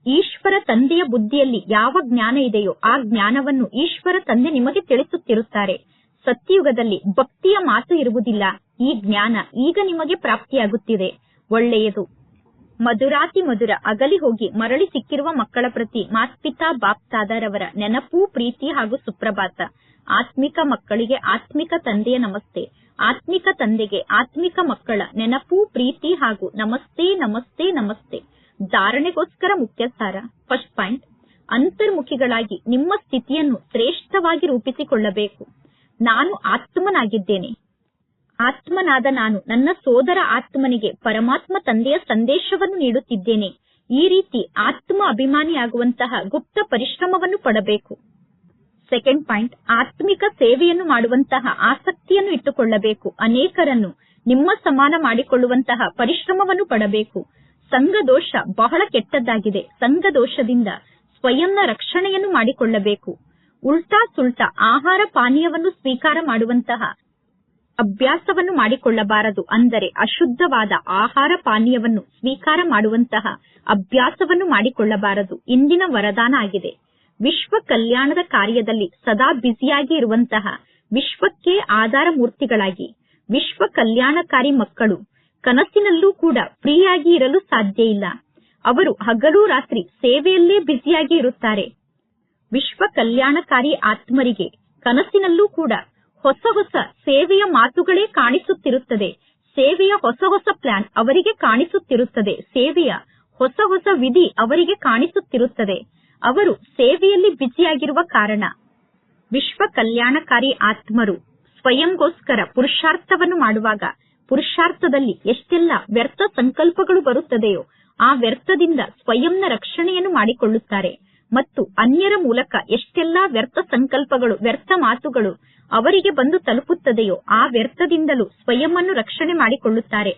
ಈಶ್ವರ ತಂದೆಯ ಬುದ್ಧಿಯಲ್ಲಿ ಯಾವ ಜ್ಞಾನ ಇದೆಯೋ ಆ ಜ್ಞಾನವನ್ನು ಈಶ್ವರ ತಂದೆ ನಿಮಗೆ ತಿಳಿಸುತ್ತಿರುತ್ತಾರೆ. ಸತ್ಯಯುಗದಲ್ಲಿ ಭಕ್ತಿಯ ಮಾತು ಇರುವುದಿಲ್ಲ. ಈ ಜ್ಞಾನ ಈಗ ನಿಮಗೆ ಪ್ರಾಪ್ತಿಯಾಗುತ್ತಿದೆ. ಒಳ್ಳೆಯದು. ಮಧುರಾತಿ ಮಧುರ ಅಗಲಿ ಹೋಗಿ ಮರಳಿ ಸಿಕ್ಕಿರುವ ಮಕ್ಕಳ ಪ್ರತಿ ಮಾತ್ಪಿತಾ ಬಾಪ್ತಾದರವರ ನೆನಪು, ಪ್ರೀತಿ ಹಾಗೂ ಸುಪ್ರಭಾತ. ಆತ್ಮಿಕ ಮಕ್ಕಳಿಗೆ ಆತ್ಮಿಕ ತಂದೆಯ ನಮಸ್ತೆ. ಆತ್ಮಿಕ ತಂದೆಗೆ ಆತ್ಮಿಕ ಮಕ್ಕಳ ನೆನಪು, ಪ್ರೀತಿ ಹಾಗೂ ನಮಸ್ತೆ ನಮಸ್ತೆ ನಮಸ್ತೆ. ಧಾರಣೆಗೋಸ್ಕರ ಮುಖ್ಯ ಸಾರ ಫಸ್ಟ್ ಪಾಯಿಂಟ್ ಅಂತರ್ಮುಖಿಗಳಾಗಿ ನಿಮ್ಮ ಸ್ಥಿತಿಯನ್ನು ಶ್ರೇಷ್ಠವಾಗಿ ರೂಪಿಸಿಕೊಳ್ಳಬೇಕು. ನಾನು ಆತ್ಮನಾಗಿದ್ದೇನೆ. ಆತ್ಮನಾದ ನಾನು ನನ್ನ ಸೋದರ ಆತ್ಮನಿಗೆ ಪರಮಾತ್ಮ ತಂದೆಯ ಸಂದೇಶವನ್ನು ನೀಡುತ್ತಿದ್ದೇನೆ. ಈ ರೀತಿ ಆತ್ಮ ಅಭಿಮಾನಿಯಾಗುವಂತಹ ಗುಪ್ತ ಪರಿಶ್ರಮವನ್ನು ಪಡಬೇಕು. ಸೆಕೆಂಡ್ ಪಾಯಿಂಟ್ ಆತ್ಮಿಕ ಸೇವೆಯನ್ನು ಮಾಡುವಂತಹ ಆಸಕ್ತಿಯನ್ನು ಇಟ್ಟುಕೊಳ್ಳಬೇಕು. ಅನೇಕರನ್ನು ನಿಮ್ಮ ಸಮಾನ ಮಾಡಿಕೊಳ್ಳುವಂತಹ ಪರಿಶ್ರಮವನ್ನು ಪಡಬೇಕು. ಸಂಘದೋಷ ಬಹಳ ಕೆಟ್ಟದ್ದಾಗಿದೆ. ಸಂಘದೋಷದಿಂದ ಸ್ವಯಂನ ರಕ್ಷಣೆಯನ್ನು ಮಾಡಿಕೊಳ್ಳಬೇಕು. ಉಲ್ಟಾ ಸುಲ್ಟಾ ಆಹಾರ ಪಾನೀಯವನ್ನು ಸ್ವೀಕಾರ ಮಾಡುವಂತಹ ಅಭ್ಯಾಸವನ್ನು ಮಾಡಿಕೊಳ್ಳಬಾರದು. ಅಂದರೆ ಅಶುದ್ಧವಾದ ಆಹಾರ ಪಾನೀಯವನ್ನು ಸ್ವೀಕಾರ ಮಾಡುವಂತಹ ಅಭ್ಯಾಸವನ್ನು ಮಾಡಿಕೊಳ್ಳಬಾರದು. ಇಂದಿನ ವರದಾನ ಆಗಿದೆ. ವಿಶ್ವ ಕಲ್ಯಾಣದ ಕಾರ್ಯದಲ್ಲಿ ಸದಾ ಬ್ಯುಸಿಯಾಗಿ ಇರುವಂತಹ ವಿಶ್ವಕ್ಕೆ ಆಧಾರ ಮೂರ್ತಿಗಳಾಗಿ ವಿಶ್ವ ಕಲ್ಯಾಣಕಾರಿ ಮಕ್ಕಳು ಕನಸಿನಲ್ಲೂ ಕೂಡ ಫ್ರೀಯಾಗಿ ಇರಲು ಸಾಧ್ಯ ಇಲ್ಲ. ಅವರು ಹಗಲು ರಾತ್ರಿ ಸೇವೆಯಲ್ಲೇ ಬ್ಯುಸಿಯಾಗಿ ಇರುತ್ತಾರೆ. ವಿಶ್ವ ಕಲ್ಯಾಣಕಾರಿ ಆತ್ಮರಿಗೆ ಕನಸಿನಲ್ಲೂ ಕೂಡ ಹೊಸ ಹೊಸ ಸೇವೆಯ ಮಾತುಗಳೇ ಕಾಣಿಸುತ್ತಿರುತ್ತದೆ. ಸೇವೆಯ ಹೊಸ ಹೊಸ ಪ್ಲಾನ್ ಅವರಿಗೆ ಕಾಣಿಸುತ್ತಿರುತ್ತದೆ. ಸೇವೆಯ ಹೊಸ ಹೊಸ ವಿಧಿ ಅವರಿಗೆ ಕಾಣಿಸುತ್ತಿರುತ್ತದೆ. ಅವರು ಸೇವೆಯಲ್ಲಿ ಬಿಜಿಯಾಗಿರುವ ಕಾರಣ. ವಿಶ್ವ ಕಲ್ಯಾಣಕಾರಿ ಆತ್ಮರು ಸ್ವಯಂಗೋಸ್ಕರ ಪುರುಷಾರ್ಥವನ್ನು ಮಾಡುವಾಗ ಪುರುಷಾರ್ಥದಲ್ಲಿ ಎಷ್ಟೆಲ್ಲ ವ್ಯರ್ಥ ಸಂಕಲ್ಪಗಳು ಬರುತ್ತದೆಯೋ ಆ ವ್ಯರ್ಥದಿಂದ ಸ್ವಯಂನ ರಕ್ಷಣೆಯನ್ನು ಮಾಡಿಕೊಳ್ಳುತ್ತಾರೆ ಮತ್ತು ಅನ್ಯರ ಮೂಲಕ ಎಷ್ಟೆಲ್ಲಾ ವ್ಯರ್ಥ ಸಂಕಲ್ಪಗಳು, ವ್ಯರ್ಥ ಮಾತುಗಳು ಅವರಿಗೆ ಬಂದು ತಲುಪುತ್ತದೆಯೋ ಆ ವ್ಯರ್ಥದಿಂದಲೂ ಸ್ವಯಂವನ್ನು ರಕ್ಷಣೆ ಮಾಡಿಕೊಳ್ಳುತ್ತಾರೆ.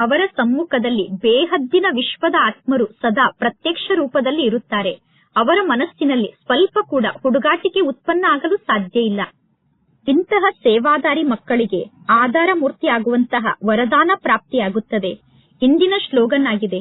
ಅವರ ಸಮ್ಮುಖದಲ್ಲಿ ಬೇಹದ್ದಿನ ವಿಶ್ವದ ಆತ್ಮರು ಸದಾ ಪ್ರತ್ಯಕ್ಷ ರೂಪದಲ್ಲಿ ಇರುತ್ತಾರೆ. ಅವರ ಮನಸ್ಸಿನಲ್ಲಿ ಸ್ವಲ್ಪ ಕೂಡ ಹುಡುಗಾಟಿಕೆ ಉತ್ಪನ್ನ ಆಗಲು ಸಾಧ್ಯ ಇಲ್ಲ. ಇಂತಹ ಸೇವಾದಾರಿ ಮಕ್ಕಳಿಗೆ ಆಧಾರ ಮೂರ್ತಿಯಾಗುವಂತಹ ವರದಾನ ಪ್ರಾಪ್ತಿಯಾಗುತ್ತದೆ. ಇಂದಿನ ಶ್ಲೋಗನ್ ಆಗಿದೆ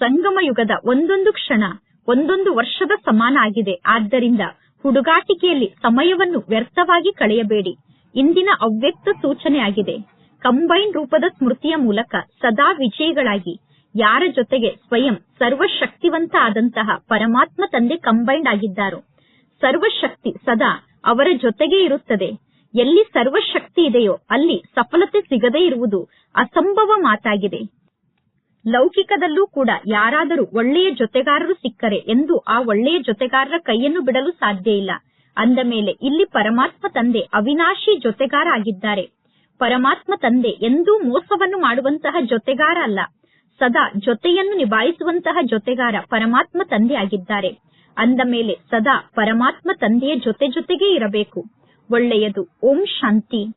ಸಂಗಮ ಯುಗದ ಒಂದೊಂದು ಕ್ಷಣ, ಒಂದೊಂದು ವರ್ಷದ ಸಮಾನ ಆಗಿದೆ. ಆದ್ದರಿಂದ ಹುಡುಗಾಟಿಕೆಯಲ್ಲಿ ಸಮಯವನ್ನು ವ್ಯರ್ಥವಾಗಿ ಕಳೆಯಬೇಡಿ. ಇಂದಿನ ಅವ್ಯಕ್ತ ಸೂಚನೆ ಆಗಿದೆ ಕಂಬೈನ್ ರೂಪದ ಸ್ಮೃತಿಯ ಮೂಲಕ ಸದಾ ವಿಜಯಿಗಳಾಗಿ ಯಾರ ಜೊತೆಗೆ ಸ್ವಯಂ ಸರ್ವಶಕ್ತಿವಂತ ಆದಂತಹ ಪರಮಾತ್ಮ ತಂದೆ ಕಂಬೈಂಡ್ ಆಗಿದ್ದಾರೋ? ಸರ್ವಶಕ್ತಿ ಸದಾ ಅವರ ಜೊತೆಗೆ ಇರುತ್ತದೆ. ಎಲ್ಲಿ ಸರ್ವಶಕ್ತಿ ಇದೆಯೋ ಅಲ್ಲಿ ಸಫಲತೆ ಸಿಗದೇ ಇರುವುದು ಅಸಂಭವ ಮಾತಾಗಿದೆ. ಲೌಕಿಕದಲ್ಲೂ ಕೂಡ ಯಾರಾದರೂ ಒಳ್ಳೆಯ ಜೊತೆಗಾರರು ಸಿಕ್ಕರೆ ಎಂದು ಆ ಒಳ್ಳೆಯ ಜೊತೆಗಾರರ ಕೈಯನ್ನು ಬಿಡಲು ಸಾಧ್ಯ ಇಲ್ಲ. ಅಂದ ಮೇಲೆ ಇಲ್ಲಿ ಪರಮಾತ್ಮ ತಂದೆ ಅವಿನಾಶಿ ಜೊತೆಗಾರ ಆಗಿದ್ದಾರೆ. ಪರಮಾತ್ಮ ತಂದೆ ಎಂದೂ ಮೋಸವನ್ನು ಮಾಡುವಂತಹ ಜೊತೆಗಾರ ಅಲ್ಲ. ಸದಾ ಜೊತೆಯನ್ನು ನಿಭಾಯಿಸುವಂತಹ ಜೊತೆಗಾರ ಪರಮಾತ್ಮ ತಂದೆಯಾಗಿದ್ದಾರೆ. ಅಂದ ಮೇಲೆ ಸದಾ ಪರಮಾತ್ಮ ತಂದೆಯ ಜೊತೆ ಜೊತೆಗೇ ಇರಬೇಕು. ಒಳ್ಳೆಯದು. ಓಂ ಶಾಂತಿ.